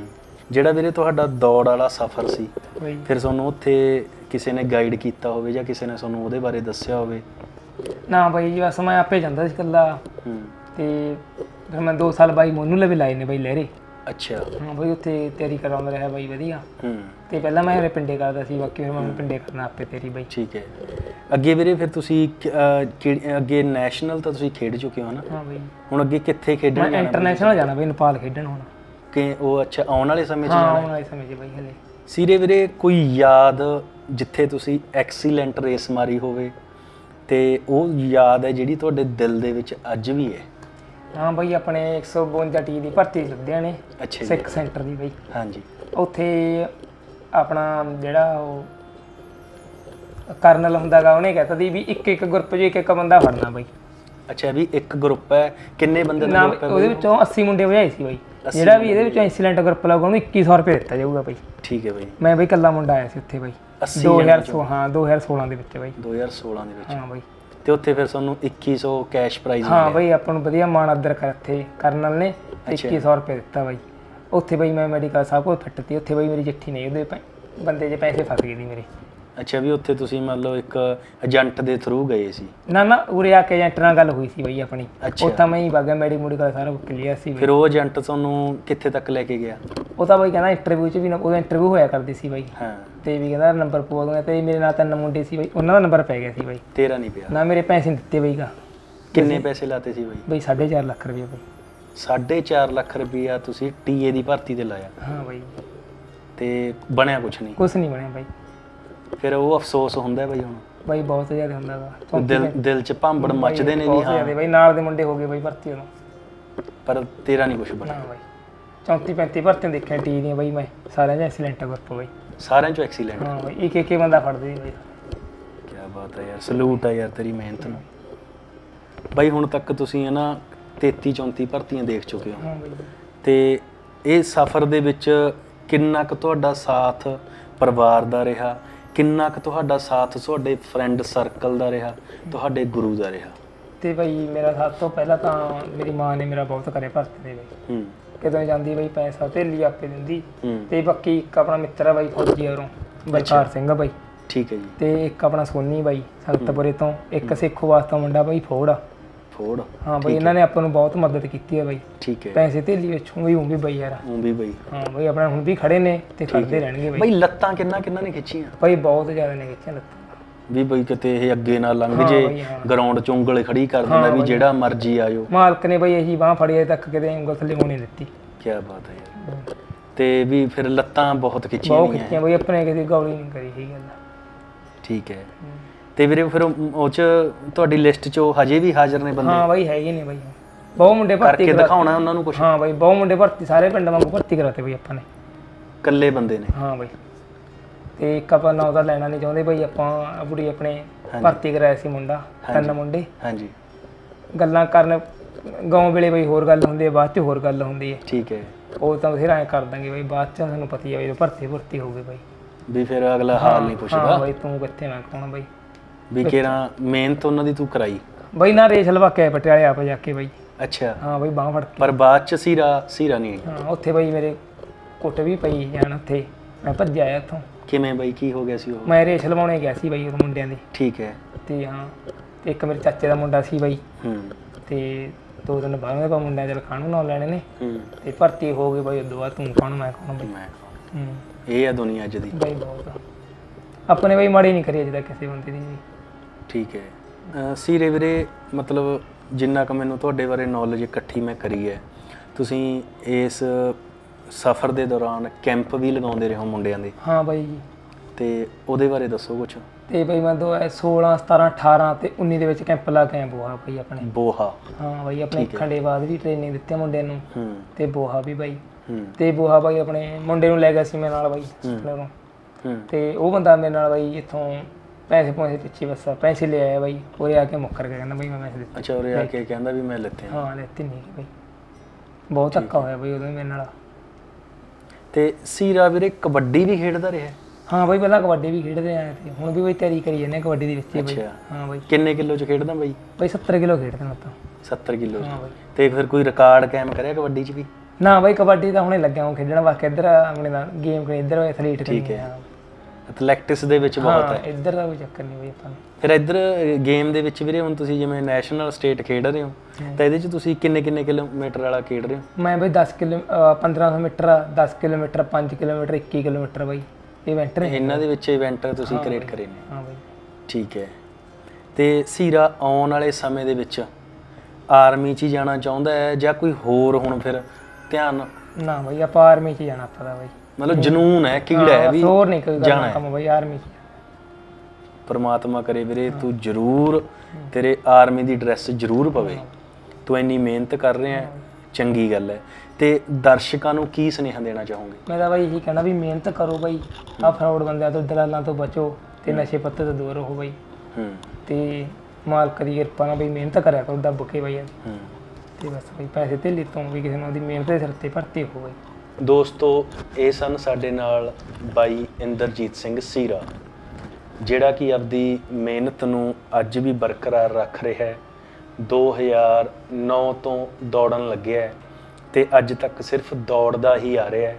ਜਿਹੜਾ ਵੀਰੇ ਤੁਹਾਡਾ ਦੌੜ ਵਾਲਾ ਸਫ਼ਰ ਸੀ ਬਈ। ਫਿਰ ਤੁਹਾਨੂੰ ਉੱਥੇ ਕਿਸੇ ਨੇ ਗਾਈਡ ਕੀਤਾ ਹੋਵੇ ਜਾਂ ਕਿਸੇ ਨੇ ਤੁਹਾਨੂੰ ਉਹਦੇ ਬਾਰੇ ਦੱਸਿਆ ਹੋਵੇ? ਨਾ ਬਈ ਜੀ ਬਸ ਮੈਂ ਆਪੇ ਜਾਂਦਾ ਸੀ ਇਕੱਲਾ। ਹੂੰ। ਤੇ ਫਿਰ ਮੈਂ 2 ਸਾਲ ਬਾਈ ਮੋਨੂ ਲਵੇ ਲਾਏ ਨੇ ਬਈ ਲਹਿਰੇ। ਅੱਛਾ। ਹਾਂ ਬਈ ਉੱਥੇ ਤਿਆਰੀ ਕਰਾਉਂਦਾ ਰਿਹਾ ਬਈ ਵਧੀਆ। ਹੂੰ। ਤੇ ਪਹਿਲਾਂ ਮੈਂ ਹਰੇ ਪਿੰਡੇ ਕਰਦਾ ਸੀ ਬਾਕੀ ਫਿਰ ਮੈਂ ਪਿੰਡੇ ਕਰਨਾ ਆਪੇ ਤੇਰੀ ਬਈ। ਠੀਕ ਹੈ। ਅੱਗੇ ਵੀਰੇ ਫਿਰ ਤੁਸੀਂ ਕ- ਅਹ, ਕਿਹੜੀ- ਅੱਗੇ ਨੈਸ਼ਨਲ ਤਾਂ ਤੁਸੀਂ ਖੇਡ ਚੁੱਕੇ ਹੋ ਨਾ ਹਾਂ ਬਈ। ਹੁਣ ਅੱਗੇ ਕਿੱਥੇ ਖੇਡਣ ਮੈਂ ਜਾਣਾ ਇੰਟਰਨੈਸ਼ਨਲ ਜਾਣਾ ਬਈ ਨੇਪਾਲ ਖੇਡਣ ਹੁਣ। ਕਿ ਉਹ ਅੱਛਾ ਆਉਣ ਵਾਲੇ ਸਮੇਂ 'ਚ ਹਾਂ ਜਾਣਾ? ਆਉਣ ਵਾਲੇ ਸਮੇਂ 'ਚ ਬਈ ਹਲੇ। ਸੀਰੇ ਵੀਰੇ ਕੋਈ ਯਾਦ ਜਿੱਥੇ ਤੁਸੀਂ ਐਕਸੀਲੈਂਟ ਰੇਸ ਮਾਰੀ ਹੋਵੇ ਤੇ ਉਹ ਯਾਦ ਹੈ ਜਿਹੜੀ ਤੁਹਾਡੇ ਦਿਲ ਦੇ ਵਿੱਚ ਅੱਜ ਵੀ ਹੈ? ਹਾਂ ਬਈ ਆਪਣੇ 152 ਟੀ ਦੀ ਭਰਤੀ ਲੁਧਿਆਣੇ ਅੱਛਾ ਜੀ। ਸਿੱਖ ਸੈਂਟਰ ਦੀ ਬਈ। ਹਾਂਜੀ। ਉੱਥੇ ਆਪਣਾ ਜਿਹੜਾ ਉਹ ਕਰਨਲ ਹੁੰਦਾਗਾ ਉਹਨੇ ਕਹਿਤਾ ਸੀ ਵੀ ਇੱਕ ਇੱਕ ਗਰੁੱਪ 'ਚ ਇੱਕ ਇੱਕ ਬੰਦਾ ਫੜਨਾ ਬਈ। ਅੱਛਾ ਵੀ ਇੱਕ ਗਰੁੱਪ ਹੈ ਕਿੰਨੇ ਬੰਦੇ ਦਾ ਨਾ ਗਰੁੱਪ ਹੈ ਉਹਦੇ ਵਿੱਚੋਂ 80 ਮੁੰਡੇ ਵਜਾਏ ਸੀ ਬਾਈ। ਜਿਹੜਾ ਵੀ ਇਹਦੇ ਵਿੱਚੋਂ ਐਕਸੀਲੈਂਟ ਗਰੁੱਪ ਲਾਊਗਾ ਉਹਨੂੰ 2100 ਰੁਪਏ ਦਿੱਤਾ ਜਾਊਗਾ ਬਾਈ। ਠੀਕ ਹੈ ਬਾਈ। ਮੈਂ ਬਾਈ ਕੱਲਾ ਮੁੰਡਾ ਆਇਆ ਸੀ ਉੱਥੇ ਬਾਈ। 80 ਜਣਿਆਂ 2016 ਹਾਂ 2016 ਦੇ ਵਿੱਚ ਬਾਈ। 2016 ਦੇ ਵਿੱਚ। ਹਾਂ ਬਾਈ। ਤੇ ਉੱਥੇ ਫਿਰ ਤੁਹਾਨੂੰ 2100 ਕੈਸ਼ ਪ੍ਰਾਈਜ਼ ਹਾਂ ਬਾਈ ਆਪਾਂ ਨੂੰ ਵਧੀਆ ਮਾਣ ਆਦਰ ਕਰਤੇ ਕਰਨ ਨਾਲ ਨੇ ਤੇ 2100 ਰੁਪਏ ਦਿੱਤਾ ਬਾਈ। ਉੱਥੇ ਬਾਈ ਮੈਂ ਮੈਡੀਕਲ ਸਭ ਕੁਝ ਫਿੱਟਤੀ ਉੱਥੇ ਬਾਈ ਮੇਰੀ ਚਿੱਠੀ ਨਹੀਂ ਉਹਦੇ ਪੈ- ਬੰਦੇ 'ਚ ਪੈਸੇ ਫਸ ਗਏ ਸੀ ਮੇਰੇ। ਅੱਛਾ ਵੀ ਉੱਥੇ ਤੁਸੀਂ ਮੰਨ ਲਓ ਇੱਕ ਏਜੰਟ ਦੇ ਥਰੂ ਗਏ ਸੀ। ਨਾ ਨਾ ਉਰੇ ਆ ਕੇ ਏਜੰਟ ਨਾਲ ਗੱਲ ਹੋਈ ਸੀ ਬਾਈ ਆਪਣੀ। ਅੱਛਾ। ਉੱਥਾ ਮੈਂ ਹੀ ਬਾਗਾ ਮੈਡੀ ਮੈਡੀਕਲ ਸਾਰਾ ਕਲੀਅਰ ਸੀ ਬਾਈ। ਫਿਰ ਉਹ ਏਜੰਟ ਤੁਹਾਨੂੰ ਕਿੱਥੇ ਤੱਕ ਲੈ ਕੇ ਗਿਆ? ਉਹ ਤਾਂ ਬਾਈ ਕਹਿੰਦਾ ਇੰਟਰਵਿਊ 'ਚ ਵੀ ਨਾ- ਉਹਦਾ ਇੰਟਰਵਿਊ ਹੋਇਆ ਕਰਦੀ ਸੀ ਬਾਈ। ਹਾਂ। ਤੇ ਵੀ ਕਹਿੰਦਾ ਨੰਬਰ ਪਵਾ ਦੂੰਗਾ ਤੇ ਮੇਰੇ ਨਾਲ ਤਿੰਨ ਮੁੰਡੇ ਸੀ ਬਾਈ ਉਹਨਾਂ ਦਾ ਨੰਬਰ ਪੈ ਗਿਆ ਸੀ ਬਾਈ। ਤੇਰਾ ਨਹੀਂ ਪਿਆ। ਨਾ ਮੇਰੇ ਪੈਸੇ ਦਿੱਤੇ ਬਾਈਗਾ ਕਿੰਨੇ ਪੈਸੇ ਲਾਤੇ ਸੀ ਬਾਈ? ਬਾਈ 4.5 ਲੱਖ ਰੁਪਏ ਬਾਈ। 4.5 ਲੱਖ ਰੁਪਈਆ ਤੁਸੀਂ ਟੀਏ ਦੀ ਭਰਤੀ ਤੇ ਲਾਇਆ। ਹਾਂ ਬਾਈ। ਤੇ ਬਣਿਆ ਕੁਛ ਨਹੀਂ ਕੁਝ ਨਹੀਂ ਬਣਿਆ ਬਾਈ। ਫਿਰ ਉਹ ਅਫਸੋਸ ਹੁੰਦਾ ਬਾਈ ਹੁਣ? ਬਾਈ ਬਹੁਤ ਜ਼ਿਆਦਾ ਹੁੰਦਾ ਵਾ। ਦਿਲ ਦਿਲ ਚ ਭਾਂਬੜ ਮੱਚਦੇ ਨੇ ਵੀ ਬਹੁਤ ਹਾਂ। ਜ਼ਿਆਦਾ ਬਾਈ ਨਾਲ ਦੇ ਮੁੰਡੇ ਹੋ ਗਏ ਬਾਈ ਭਰਤੀ ਉਦੋਂ ਪਰ ਤੇਰਾ ਨਹੀਂ ਕੁਛ ਬਣਿਆ। ਨਾ ਬਾਈ। 34 35 ਭਰਤੀਆਂ ਦੇਖਿਆ ਟੀ ਦੀਆਂ ਬਾਈ ਮੈਂ ਸਾਰਿਆਂ 'ਚ ਐਕਸੀਲੈਂਟ ਗਰੁੱਪ ਬਾਈ। ਸਾਰਿਆਂ ਚੋਂ ਐਕਸੀਲੈਂਟ ਹਾਂ ਬਾਈ ਇੱਕ ਇੱਕ ਬੰਦਾ ਫੜਦੇ ਸੀ ਬਾਈ। ਕੀ ਬਾਤ ਹੈ ਯਾਰ ਸਲੂਟ ਹੈ ਯਾਰ ਤੇਰੀ ਮਿਹਨਤ ਨੂੰ। ਬਾਈ ਹੁਣ ਤੱਕ ਤੁਸੀਂ ਹੈ ਨਾ 33 34 ਭਰਤੀਆਂ ਦੇਖ ਚੁੱਕੇ ਹੋ। ਹਾਂ ਬਾਈ। ਤੇ ਇਹ ਸਫ਼ਰ ਦੇ ਵਿੱਚ ਕਿੰਨਾ ਕੁ ਤੁਹਾਡਾ ਸਾਥ ਪਰਿਵਾਰ ਦਾ ਰਿਹਾ? ਕਿੰਨਾ ਕੁ ਤੁਹਾਡਾ ਸਾਥ ਤੁਹਾਡੇ ਫਰੈਂਡ ਸਰਕਲ ਦਾ ਰਿਹਾ? ਤੁਹਾਡੇ ਗੁਰੂ ਦਾ ਰਿਹਾ? ਤੇ ਬਾਈ ਮੇਰਾ ਸਭ ਤੋਂ ਪਹਿਲਾਂ ਤਾਂ ਮੇਰੀ ਮਾਂ ਨੇ ਮੇਰਾ ਬਹੁਤ ਕਰੇ ਭਰਤੀ ਦੇ ਬਾਈ। ਹੂੰ। ਕਿਦੋਂ ਜਾਂਦੀ ਬਾਈ ਪੈਸਾ ਧੇਲੀ ਆਪੇ ਦਿੰਦੀ। ਹੂੰ। ਤੇ ਬਾਕੀ ਇੱਕ ਆਪਣਾ ਮਿੱਤਰ ਆ ਬਾਈ ਫੌਜੀ ਔਰੋਂ ਬਲਕਾਰ ਸਿੰਘ ਆ ਬਾਈ। ਠੀਕ ਹੈ ਜੀ। ਤੇ ਇੱਕ ਆਪਣਾ ਸੋਨੀ ਬਾਈ ਸੰਗਤਪੁਰੇ ਤੋਂ ਇੱਕ ਸੇਖੋ ਵਾਸਤਾ ਮੁੰਡਾ ਬਾਈ ਫੋੜ ਆ। ਫੋੜ? ਹਾਂ ਬਾਈ ਇਹਨਾਂ ਨੇ ਆਪਾਂ ਨੂੰ ਬਹੁਤ ਮਦਦ ਕੀਤੀ ਹੈ ਬਾਈ। ਠੀਕ ਹੈ। ਪੈਸੇ ਧੇਲੀ ਵਿੱਚੋਂ ਵੀ ਉਹ ਵੀ ਬਾਈ ਯਾਰ। ਵੀ ਬਾਈ। ਹਾਂ ਬਾਈ ਆਪਣਾ ਹੁਣ ਵੀ ਖੜੇ ਨੇ ਤੇ ਖੜਦੇ ਰਹਿਣਗੇ ਬਾਈ। ਬਾਈ ਲੱਤਾਂ ਕਿੰਨਾ ਕਿੰਨਾ ਨੇ ਖਿੱਚੀਆਂ? ਬਾਈ ਬਹੁਤ ਜ਼ਿਆਦਾ ਨੇ ਖਿੱਚਿਆ ਲੱਤਾਂ। ਵੀ ਬਾਈ ਕਿਤੇ ਇਹ ਅੱਗੇ ਨਾ ਲੰਘ ਹਾਂ ਜੇ ਹਾਂ। ਗਰਾਊਂਡ ਚ ਉਂਗਲ ਖੜੀ ਕਰ ਦਿੰਦਾ ਵੀ ਜਿਹੜਾ ਮਰਜ਼ੀ ਆਇਓ। ਮਾਲਕ ਨੇ ਬਾਈ ਇਹੀ ਬਾਹ ਫੜੀ ਅਜੇ ਤੱਕ ਕਿਤੇ ਉਂਗਲ ਥੱਲੇ ਹੋਣੀ ਦਿੱਤੀ। ਕੀ ਬਾਤ ਹੈ ਯਾਰ। ਤੇ ਵੀ ਫਿਰ ਲੱਤਾਂ ਬਹੁਤ ਖਿੱਚੀਆਂ ਬਹੁਤ ਖਿੱਚੀਆਂ ਬਾਈ ਆਪਣੇ ਕਿਸੇ ਗੌਲੀ ਨਹੀਂ ਕਰੀ ਇਹ ਗੱਲ। ਠੀਕ ਹੈ। ਤੇ ਵੀਰੇ ਫਿਰ ਉਹ ਉਹ ਚ ਤੁਹਾਡੀ ਲਿਸਟ ਚ ਉਹ ਹਜੇ ਵੀ ਹਾਜ਼ਰ ਨੇ ਬੰਦੇ? ਹਾਂ ਬਾਈ ਹੈਗੇ ਨੇ ਬਾਈ। ਬਹੁਤ ਮੁੰਡੇ ਭਰਤੀ ਕਰਕੇ ਕਰਾ ਦਿਖਾਉਣਾ ਉਹਨਾਂ ਨੂੰ ਕੁਝ ਹਾਂ ਬਾਈ ਬਹੁਤ ਮੁੰਡੇ ਭਰਤੀ ਸਾਰੇ ਪਿੰਡ ਵਾਂਗੂ ਭਰਤੀ ਕਰਾਤੇ ਬਾਈ ਆਪਾਂ ਨੇ। ਇਕੱਲੇ ਬੰਦੇ ਨੇ? ਹਾਂ ਬਾਈ। ਤੇ ਇੱਕ ਆਪਾਂ ਨਾਂ ਦਾ ਲੈਣਾ ਨਹੀਂ ਚਾਹੁੰਦੇ ਬਾਈ ਆਪਾਂ ਆਪਣੀ ਆਪਣੇ ਭਰਤੀ ਕਰਾਇਆ ਸੀ ਮੁੰਡਾ ਤਿੰਨ ਮੁੰਡੇ। ਹਾਂਜੀ। ਗੱਲਾਂ ਕਰਨ ਗਾਉਂ ਵੇਲੇ ਬਈ ਹੋਰ ਗੱਲ ਹੁੰਦੀ ਹੈ ਬਾਅਦ ਚ ਹੋਰ ਗੱਲ ਹੁੰਦੀ ਹੈ। ਠੀਕ ਹੈ। ਉਹ ਤਾਂ ਬਥੇਰਾ ਐ ਕਰ ਦਾਂਗੇ ਬਈ ਬਾਅਦ ਚ ਤੁਹਾਨੂੰ ਪਤਾ ਹੀ ਹੈ ਬਈ ਭਰਤੀ ਭਰਤੀ ਹੋਊਗੀ ਬਈ। ਵੀ ਫਿਰ ਅਗਲਾ ਹਾਲ ਨਹੀਂ ਹਾਂ ਪੁੱਛਦਾ ਬਈ ਤੂੰ ਕਿੱਥੇ ਮੈਂ ਕੌਣ ਬਈ। ਵੀ ਕਿਹੜਾ ਮਿਹਨਤ ਉਹਨਾਂ ਦੀ ਤੂੰ ਕਰਾਈ? ਬਈ ਨਾ ਰੇਸ ਲਵਾ ਕੇ ਆਏ ਪਟਿਆਲੇ ਆਪ ਜਾ ਕੇ ਬਈ। ਅੱਛਾ। ਹਾਂ ਬਈ ਬਾਹ ਫੜ ਕੇ ਪਰ ਬਾਅਦ ਚ ਸੀਰਾ ਸੀਰਾ ਨਹੀਂ ਹਾਂ ਉੱਥੇ ਬਈ ਮੇਰੇ ਕੁੱਟ ਵੀ ਪਈ ਜਾਣ ਉੱਥੇ। ਮੈਂ ਭੱਜ ਆਇਆ ਉੱਥੋਂ। ਕਿਵੇਂ ਬਾਈ? ਕੀ ਹੋ ਗਿਆ ਸੀ ਉਹ? ਮੈਂ ਰੇਸ ਲਵਾਉਣੇ ਗਿਆ ਸੀ ਬਈ ਉਹ ਮੁੰਡਿਆਂ ਦੀ। ਠੀਕ ਹੈ। ਤੇ ਹਾਂ ਤੇ ਇੱਕ ਮੇਰੇ ਚਾਚੇ ਦਾ ਮੁੰਡਾ ਸੀ ਬਈ। ਹੂੰ। ਤੇ ਦੋ ਦਿਨ ਬਾਅਦ ਮੈਂ ਮੁੰਡਿਆਂ ਦੇ ਖਾਣੂ ਨਾਲ ਲੈਣੇ ਨੇ। ਹੂੰ। ਤੇ ਭਰਤੀ ਹੋ ਗਈ ਬਈ ਉਦੋਂ ਬਾਅਦ ਤੂੰ ਕੌਣ ਮੈਂ ਕੌਣ ਬਈ? ਮੈਂ ਹੂੰ। ਇਹ ਆ ਦੁਨੀਆ ਅੱਜ ਦੀ। ਬਈ ਬਹੁਤ। ਆਪਣੇ ਬਈ ਮਾੜੀ ਨਹੀਂ ਕਰੀ ਅਜੇ ਤੱਕ ਕਿਸੇ ਬੰਦੇ ਦੀ ਵੀ। ਠੀਕ ਹੈ। ਸੀਰੇ ਵੀਰੇ ਮਤਲਬ ਜਿੰਨਾ ਕੁ ਮੈਨੂੰ ਤੁਹਾਡੇ ਬਾਰੇ ਨੌਲੇਜ ਇਕੱਠੀ ਮੈਂ ਕਰੀ ਹੈ ਤੁਸੀਂ ਇਸ ਸਫ਼ਰ ਦੇ ਦੌਰਾਨ ਕੈਂਪ ਵੀ ਲਗਾਉਂਦੇ ਰਹੇ ਹੋ ਮੁੰਡਿਆਂ ਦੇ। ਹਾਂ ਬਾਈ ਜੀ। ਤੇ ਉਹਦੇ ਬਾਰੇ ਦੱਸੋ ਕੁਝ ਤੇ ਬਈ ਮੈਂ ਦੋ 16 17 18 ਤੇ 19 ਦੇ ਵਿੱਚ ਕੈਂਪ ਲਾ ਕੇ ਆਇਆ ਬੋਹਾ ਬਈ ਆਪਣੇ। ਬੋਹਾ। ਹਾਂ ਬਈ ਆਪਣੇ ਖੰਡੇਬਾਦ ਵੀ ਟ੍ਰੇਨਿੰਗ ਦਿੱਤੀ ਮੁੰਡਿਆਂ ਨੂੰ। ਹੂੰ। ਤੇ ਬੋਹਾ ਵੀ ਬਾਈ। ਹੂੰ। ਤੇ ਬੋਹਾ ਬਾਈ ਆਪਣੇ ਮੁੰਡੇ ਨੂੰ ਲੈ ਗਿਆ ਸੀ ਮੇਰੇ ਨਾਲ ਬਾਈ ਕੋਲੋਂ। ਹੂੰ। ਤੇ ਉਹ ਬੰਦਾ ਮੇਰੇ ਨਾਲ ਬਾਈ ਇੱਥੋਂ ਪੈਸੇ ਪੌਸੇ ਪਿੱਛੇ ਬਸ ਪੈਸੇ ਲੈ ਆਇਆ ਬਾਈ। ਉਰੇ ਆ ਕੇ ਮੁੱਕਰ ਗਿਆ ਕਹਿੰਦਾ ਬਾਈ ਮੈਂ ਪੈਸੇ ਦਿੱਤੇ। ਅੱਛਾ ਉਰੇ ਆ ਕੇ ਕਹਿੰਦਾ ਵੀ ਮੈਂ ਲੱਤੇ ਹਾਂ ਲੈਤੇ ਨਹੀਂ ਬਾਈ। ਬਹੁਤ ਧੱਕਾ ਹੋਇਆ ਬਾਈ ਉਦੋਂ ਮੇਰੇ ਨਾਲ। ਤੇ ਸੀਰਾ ਵੀਰੇ ਕਬੱਡੀ ਵੀ ਖੇਡਦਾ ਰਿਹਾ? ਹਾਂ ਬਾਈ ਪਹਿਲਾਂ ਕਬੱਡੀ ਵੀ ਖੇਡਦੇ ਆਏ ਤੇ ਹੁਣ ਵੀ ਬਾਈ ਤਿਆਰੀ ਕਰੀ ਜਾਂਦੇ ਆ ਕਬੱਡੀ ਦੇ ਵਿੱਚ ਹੀ ਬਾਈ। ਅੱਛਾ। ਹਾਂ ਬਾਈ। ਕਿੰਨੇ ਕਿਲੋ ਚ ਖੇਡਦਾ ਬਾਈ? ਬਾਈ 70 ਕਿਲੋ ਖੇਡਦੇ ਮੈਂ ਤਾਂ 70 ਕਿਲੋ ਹਾਂ ਬਾਈ। ਤੇ ਫਿਰ ਕੋਈ ਰਿਕਾਰਡ ਕਾਇਮ ਕਰਿਆ ਕਬੱਡੀ ਚ ਵੀ? ਨਾ ਬਾਈ ਕਬੱਡੀ ਤਾਂ ਹੁਣੇ ਲੱਗਿਆ ਹਾਂ ਖੇਡਣ ਵਾਸਤੇ ਇੱਧਰ ਆਪਣੇ ਨਾਲ ਗੇਮ ਕਰੀ ਇੱਧਰ ਐਥਲੀਟ ਠੀਕ ਹੈ। ਐਥਲੈਟਿਕਸ ਦੇ ਵਿੱਚ ਬਹੁਤ ਹਾਂ ਇੱਧਰ ਦਾ ਕੋਈ ਚੱਕਰ ਨਹੀਂ ਬਾਈ ਆਪਾਂ ਨੂੰ। ਫਿਰ ਇੱਧਰ ਗੇਮ ਦੇ ਵਿੱਚ ਵੀਰੇ ਹੁਣ ਤੁਸੀਂ ਜਿਵੇਂ ਨੈਸ਼ਨਲ ਸਟੇਟ ਖੇਡ ਰਹੇ ਹੋ ਤਾਂ ਇਹਦੇ ਚ ਤੁਸੀਂ ਕਿੰਨੇ ਕਿੰਨੇ ਕਿਲੋਮੀਟਰ ਵਾਲਾ ਖੇਡ ਰਹੇ ਹੋ? ਮੈਂ ਬਾਈ 10 ਕਿਲੋ ਅਹ 1500 ਮੀਟਰ 10 ਕਿਲੋਮੀਟਰ 5 ਕਿਲੋਮੀਟਰ 21 ਕਿਲੋਮੀਟਰ ਬਾਈ। ਇਵੈਂਟ ਨੇ ਇਹਨਾਂ ਦੇ ਵਿੱਚ ਇਵੈਂਟ ਤੁਸੀਂ ਕ੍ਰੀਏਟ ਕਰੇ ਨੇ। ਹਾਂ ਬਾਈ। ਠੀਕ ਹੈ। ਤੇ ਸੀਰਾ ਆਉਣ ਵਾਲੇ ਸਮੇਂ ਦੇ ਵਿੱਚ ਆਰਮੀ 'ਚ ਹੀ ਜਾਣਾ ਚਾਹੁੰਦਾ ਹੈ ਜਾਂ ਕੋਈ ਹੋਰ ਹੁਣ ਫਿਰ ਧਿਆਨ? ਨਾ ਬਾਈ ਆਪਾਂ ਆਰਮੀ 'ਚ ਜਾਣਾ ਆਪਾਂ ਦਾ ਬਾਈ। ਮਤਲਬ ਜਨੂਨ ਹੈ ਕੀੜਾ ਹੈ ਵੀ ਹੋਰ ਨਹੀਂ ਕੋਈ ਜਾਣਾ ਕਰਨਾ ਹੈ। ਕੰਮ ਬਾਈ ਆਰਮੀ ਪਰਮਾਤਮਾ ਕਰੇ ਵੀਰੇ ਤੂੰ ਜ਼ਰੂਰ ਤੇਰੇ ਆਰਮੀ ਦੀ ਡਰੈਸ ਜ਼ਰੂਰ ਪਵੇ। ਤੂੰ ਇੰਨੀ ਮਿਹਨਤ ਕਰ ਰਿਹਾ ਹੈ ਚੰਗੀ ਗੱਲ ਹੈ। ਤੇ ਦਰਸ਼ਕਾਂ ਨੂੰ ਕੀ ਸੁਨੇਹਾ ਦੇਣਾ ਚਾਹੋਗੇ? ਮੈਂ ਤਾਂ ਬਾਈ ਇਹੀ ਕਹਿਣਾ ਵੀ ਮਿਹਨਤ ਕਰੋ ਬਾਈ। ਆ ਫਰਾਡ ਬੰਦਿਆਂ ਤੋਂ ਦਲਾਲਾਂ ਤੋਂ ਬਚੋ ਤੇ ਨਸ਼ੇ ਪੱਤੇ ਤੋਂ ਦੂਰ ਰਹੋ ਬਾਈ। ਹੂੰ। ਤੇ ਮਾਲਕ ਦੀ ਕਿਰਪਾ ਨਾਲ ਬਈ ਮਿਹਨਤ ਕਰਿਆ ਕਰੋ ਦੱਬ ਕੇ ਬਈ। ਹੂੰ। ਤੇ ਬਸ ਬਈ ਪੈਸੇ ਧੇਲੇ ਤੋਂ ਵੀ ਕਿਸੇ ਨੂੰ ਉਹਦੀ ਮਿਹਨਤ ਦੇ ਸਿਰ ਤੇ ਭਰਤੀ ਹੋਵੇ ਦੋਸਤੋ, ਇਹ ਸਨ ਸਾਡੇ ਨਾਲ ਬਾਈ ਇੰਦਰਜੀਤ ਸਿੰਘ ਸੀਰਾ, ਜਿਹੜਾ ਕਿ ਆਪਦੀ ਮਿਹਨਤ ਨੂੰ ਅੱਜ ਵੀ ਬਰਕਰਾਰ ਰੱਖ ਰਿਹਾ ਹੈ। 2009 ਤੋਂ ਦੌੜਨ ਲੱਗਿਆ ਹੈ ਤੇ ਅੱਜ ਤੱਕ ਸਿਰਫ ਦੌੜਦਾ ਹੀ ਆ ਰਿਹਾ ਹੈ।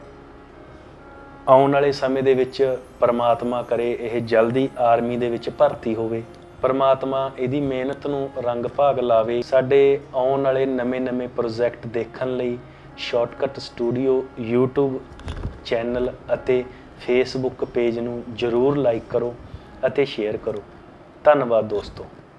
ਆਉਣ ਵਾਲੇ ਸਮੇਂ ਦੇ ਵਿੱਚ ਪਰਮਾਤਮਾ ਕਰੇ ਇਹ ਜਲਦੀ ਆਰਮੀ ਦੇ ਵਿੱਚ ਭਰਤੀ ਹੋਵੇ। ਪਰਮਾਤਮਾ ਇਹਦੀ ਮਿਹਨਤ ਨੂੰ ਰੰਗ ਭਾਗ ਲਾਵੇ ਸਾਡੇ ਆਉਣ ਵਾਲੇ ਨਵੇਂ-ਨਵੇਂ ਪ੍ਰੋਜੈਕਟ ਦੇਖਣ ਲਈ। ਸ਼ਾਰਟਕਟ ਸਟੂਡੀਓ, YouTube ਚੈਨਲ ਅਤੇ Facebook ਪੇਜ ਨੂੰ ਜਰੂਰ ਲਾਈਕ ਕਰੋ ਅਤੇ ਸ਼ੇਅਰ ਕਰੋ। ਧੰਨਵਾਦ ਦੋਸਤੋ।